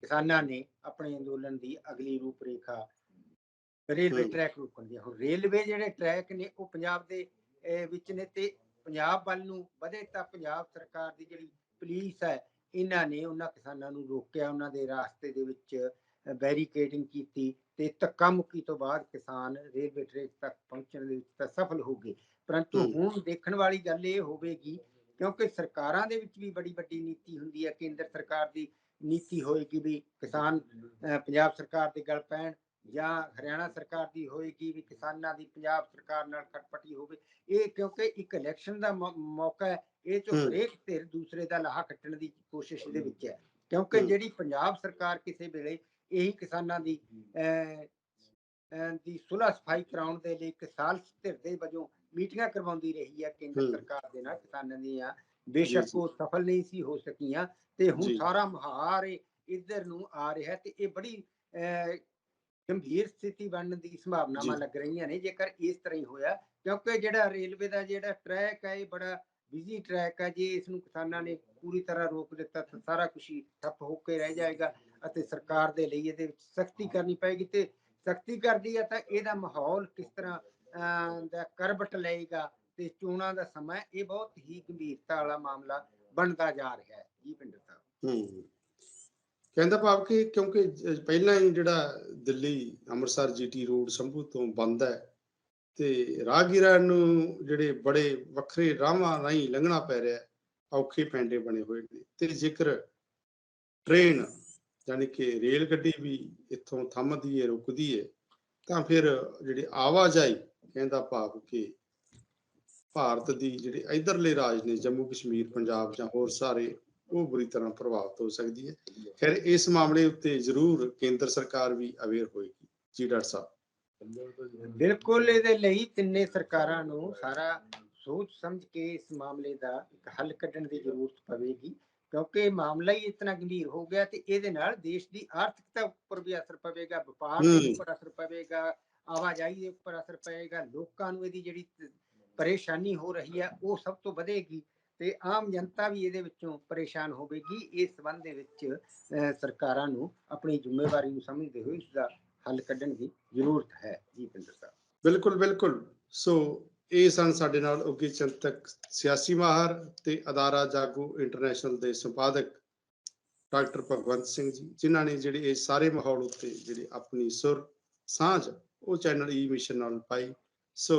ਕਿਸਾਨਾਂ ਨੇ ਆਪਣੇ ਅੰਦੋਲਨ ਦੀ ਅਗਲੀ ਰੂਪਰੇਖਾ ਰੇਲਵੇ। ਟਰੈਕ ਰੋਕਣ ਦੀ ਹੁਣ ਰੇਲਵੇ ਜਿਹੜੇ ਟਰੈਕ ਨੇ ਉਹ ਪੰਜਾਬ ਦੇ ਵਿੱਚ ਨੇ ਤੇ ਪੰਜਾਬ ਵੱਲ ਨੂੰ ਵਧੇ ਤਾਂ ਪੰਜਾਬ ਸਰਕਾਰ ਦੀ ਜਿਹੜੀ ਪੁਲਿਸ ਹੈ ਇਹਨਾਂ ਨੇ ਉਹਨਾਂ ਕਿਸਾਨਾਂ ਨੂੰ ਰੋਕਿਆ ਉਹਨਾਂ ਦੇ ਰਾਸਤੇ ਦੇ ਵਿੱਚ ਬੈਰੀਕੇਡਿੰਗ ਕੀਤੀ ਤੇ ਧੱਕਾ ਮੁੱਕੀ ਤੋਂ ਬਾਅਦ ਕਿਸਾਨ ਰੇਲਵੇ ਟਰੈਕ ਤੱਕ ਪਹੁੰਚਣ ਦੇ ਵਿੱਚ ਤਾਂ ਸਫਲ ਹੋ ਗਏ ਪਰੰਤੂ। ਹੁਣ ਦੇਖਣ ਵਾਲੀ ਗੱਲ ਇਹ ਹੋਵੇਗੀ ਕਿਉਂਕਿ ਸਰਕਾਰਾਂ ਦੇ ਵਿੱਚ ਵੀ ਬੜੀ ਵੱਡੀ ਨੀਤੀ ਹੁੰਦੀ ਹੈ ਕੇਂਦਰ ਸਰਕਾਰ ਦੀ ਨੀਤੀ ਹੋਏਗੀ ਵੀ ਕਿਸਾਨ ਪੰਜਾਬ ਸਰਕਾਰ ਦੇ ਗਲ ਪੈਣ ਜਾਂ ਹਰਿਆਣਾ ਸਰਕਾਰ ਦੀ ਹੋਏਗੀ ਵੀ ਕਿਸਾਨਾਂ ਦੀ ਪੰਜਾਬ ਸਰਕਾਰ ਨਾਲ ਖਟਪਟੀ ਹੋਵੇ ਇਹ ਕਿਉਂਕਿ ਇੱਕ ਇਲੈਕਸ਼ਨ ਦਾ ਮੌਕਾ ਹੈ ਇਹ ਚ। ਹਰੇਕ ਧਿਰ ਦੂਸਰੇ ਦਾ ਲਾਹਾ ਕੱਟਣ ਦੀ ਕੋਸ਼ਿਸ਼ ਦੇ ਵਿੱਚ ਹੈ ਕਿਉਂਕਿ। ਜਿਹੜੀ ਪੰਜਾਬ ਸਰਕਾਰ ਕਿਸੇ ਵੇਲੇ ਇਹੀ ਕਿਸਾਨਾਂ ਦੀ ਦੀ ਸੁਲਹ ਸਫ਼ਾਈ ਕਰਾਉਣ ਦੇ ਲਈ ਇੱਕ ਸਾਲ ਧਿਰ ਦੇ ਵਜੋਂ ਮੀਟਿੰਗਾਂ ਕਰਵਾਉਂਦੀ ਰਹੀ ਹੈ ਕੇਂਦਰ। ਸਰਕਾਰ ਦੇ ਨਾਲ ਕਿਸਾਨਾਂ ਦੀਆਂ ਬੇਸ਼ੱਕ। ਉਹ ਸਫਲ ਨਹੀਂ ਸੀ ਹੋ ਸਕੀਆਂ ਤੇ ਹੁਣ। ਸਾਰਾ ਮਹਾਰ ਇੱਧਰ ਨੂੰ ਆ ਰਿਹਾ ਤੇ ਇਹ ਬੜੀ ਗੰਭੀਰ ਸਥਿਤੀ ਬਣਨ ਦੀ ਸੰਭਾਵਨਾਵਾਂ। ਲੱਗ ਰਹੀਆਂ ਨੇ ਜੇਕਰ ਇਸ ਤਰ੍ਹਾਂ ਹੀ ਹੋਇਆ ਕਿਉਂਕਿ ਜਿਹੜਾ ਰੇਲਵੇ ਦਾ ਜਿਹੜਾ ਟਰੈਕ ਹੈ ਇਹ ਬੜਾ ਬਿਜ਼ੀ ਟਰੈਕ ਹੈ ਜੇ ਇਸ ਨੂੰ ਕਿਸਾਨਾਂ ਨੇ ਪੂਰੀ ਤਰ੍ਹਾਂ ਰੋਕ ਦਿੱਤਾ ਤਾਂ ਸਾਰਾ ਕੁਝ ਹੀ ਠੱਪ ਹੋ ਕੇ ਰਹਿ ਜਾਏਗਾ ਅਤੇ ਸਰਕਾਰ ਦੇ ਲਈ ਇਹਦੇ ਵਿੱਚ ਸਖਤੀ ਕਰਨੀ ਪਏਗੀ ਤੇ ਸਖਤੀ ਕਰਦੀ ਹੈ ਤਾਂ ਇਹਦਾ ਮਾਹੌਲ ਕਿਸ ਤਰ੍ਹਾਂ ਦਾ ਕਰਵਟ ਲਏਗਾ ਤੇ ਚੋਣਾਂ ਦਾ ਸਮਾਂ ਇਹ ਬਹੁਤ ਹੀ ਗੰਭੀਰਤਾ ਵਾਲਾ ਮਾਮਲਾ ਬਣਦਾ ਜਾ ਰਿਹਾ ਹੈ, ਜੀ ਪਿੰਡਰ ਸਾਹਿਬ। ਹੂੰ ਕਹਿੰਦਾ ਭਾਵ ਕਿ ਕਿਉਂਕਿ ਪਹਿਲਾਂ ਹੀ ਜਿਹੜਾ ਦਿੱਲੀ ਅੰਮ੍ਰਿਤਸਰ ਜੀਟੀ ਰੋਡ ਸੰਭੂ ਤੋਂ ਬੰਦ ਹੈ ਤੇ ਰਾਹਗੀਰਾਂ ਨੂੰ ਜਿਹੜੇ ਬੜੇ ਵੱਖਰੇ ਰਾਹਾਂ ਰਾਹੀਂ ਲੰਘਣਾ ਪੈ ਰਿਹਾ ਔਖੇ ਪੈਂਡੇ ਬਣੇ ਹੋਏ ਨੇ ਤੇ ਜੇਕਰ ਟ੍ਰੇਨ ਯਾਨੀ ਕਿ ਰੇਲ ਗੱਡੀ ਵੀ ਇੱਥੋਂ ਥੰਮਦੀ ਹੈ, ਰੁਕਦੀ ਹੈ, ਤਾਂ ਫਿਰ ਜਿਹੜੀ ਆਵਾਜਾਈ, ਕਹਿੰਦਾ ਭਾਵ ਕਿ ਭਾਰਤ ਦੀ ਜਿਹੜੇ ਇਧਰਲੇ ਰਾਜ ਨੇ ਜੰਮੂ ਕਸ਼ਮੀਰ ਪੰਜਾਬ ਜਾਂ ਹੋਰ ਸਾਰੇ ਉਹ ਬੁਰੀ ਤਰ੍ਹਾਂ ਪ੍ਰਭਾਵਿਤ ਹੋ ਸਕਦੀ ਹੈ। ਖੈਰ ਇਸ ਮਾਮਲੇ ਉੱਤੇ ਜ਼ਰੂਰ ਕੇਂਦਰ ਸਰਕਾਰ ਵੀ ਅਵੇਅਰ ਹੋਏਗੀ। ਜੀ ਡਾਕਟਰ ਸਾਹਿਬ। ਬਿਲਕੁਲ ਇਹਦੇ ਲਈ ਤਿੰਨੇ ਸਰਕਾਰਾਂ ਨੂੰ ਸਾਰਾ ਸੋਚ ਸਮਝ ਕੇ ਇਸ ਮਾਮਲੇ ਦਾ ਇੱਕ ਹੱਲ ਕੱਢਣ ਦੀ ਜ਼ਰੂਰਤ ਪਵੇਗੀ ਕਿਉਂਕਿ ਮਾਮਲਾ ਹੀ ਇਤਨਾ ਗੰਭੀਰ ਹੋ ਗਿਆ ਤੇ ਇਹਦੇ ਨਾਲ ਦੇਸ਼ ਦੀ ਆਰਥਿਕਤਾ ਉੱਪਰ ਵੀ ਅਸਰ ਪਵੇਗਾ ਵਪਾਰ ਦੇ। ਉੱਪਰ ਅਸਰ ਪਵੇਗਾ ਆਵਾਜਾਈ ਦੇ ਉੱਪਰ ਅਸਰ ਪਏਗਾ ਲੋਕਾਂ ਨੂੰ ਇਹਦੀ ਜਿਹੜੀ ਪਰੇਸ਼ਾਨੀ ਹੋ ਰਹੀ ਹੈ, ਉਹ ਸਭ ਤੋਂ ਵਧੇਗੀ ਤੇ ਆਮ ਜਨਤਾ ਵੀ ਇਹਦੇ ਵਿੱਚੋਂ ਪਰੇਸ਼ਾਨ ਹੋਵੇਗੀ। ਇਸ ਸੰਬੰਧ ਦੇ ਵਿੱਚ ਸਰਕਾਰਾਂ ਨੂੰ ਆਪਣੀ ਜ਼ਿੰਮੇਵਾਰੀ ਨੂੰ ਸਮਝਦੇ ਹੋਏ ਇਸ ਦਾ ਹੱਲ ਕੱਢਣ ਦੀ ਜ਼ਰੂਰਤ ਹੈ। ਜੀ ਪਿੰਦਰ ਸਾਹਿਬ। ਬਿਲਕੁਲ ਬਿਲਕੁਲ। ਸੋ, ਇਹ ਸਨ ਸਾਡੇ ਨਾਲ ਉੱਗੀ ਚਿੰਤਕ ਸਿਆਸੀ ਮਾਹਰ ਤੇ ਅਦਾਰਾ ਜਾਗੋ ਇੰਟਰਨੈਸ਼ਨਲ ਦੇ ਸੰਪਾਦਕ ਡਾਕਟਰ ਭਗਵੰਤ ਸਿੰਘ ਜੀ, ਜਿਨ੍ਹਾਂ ਨੇ ਜਿਹੜੇ ਇਹ ਸਾਰੇ ਮਾਹੌਲ ਉੱਤੇ ਜਿਹੜੇ ਆਪਣੀ ਸੁਰ ਸਾਂਝ ਉਹ ਚੈਨਲ ਈ ਮਿਸ਼ਨ ਨਾਲ ਪਾਈ। ਸੋ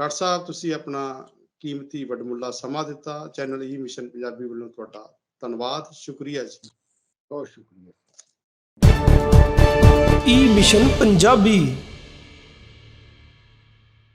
ਡਾਕਟਰ ਸਾਹਿਬ ਤੁਸੀਂ ਆਪਣਾ ਕੀਮਤੀ ਵਡਮੁੱਲਾ ਸਮਾਂ ਦਿੱਤਾ। ਚੈਨਲ ਈ ਮਿਸ਼ਨ ਪੰਜਾਬੀ ਵੱਲੋਂ ਤੁਹਾਡਾ ਧੰਨਵਾਦ। ਸ਼ੁਕਰੀਆ ਜੀ। ਬਹੁਤ ਸ਼ੁਕਰੀਆ। E mission Punjabi.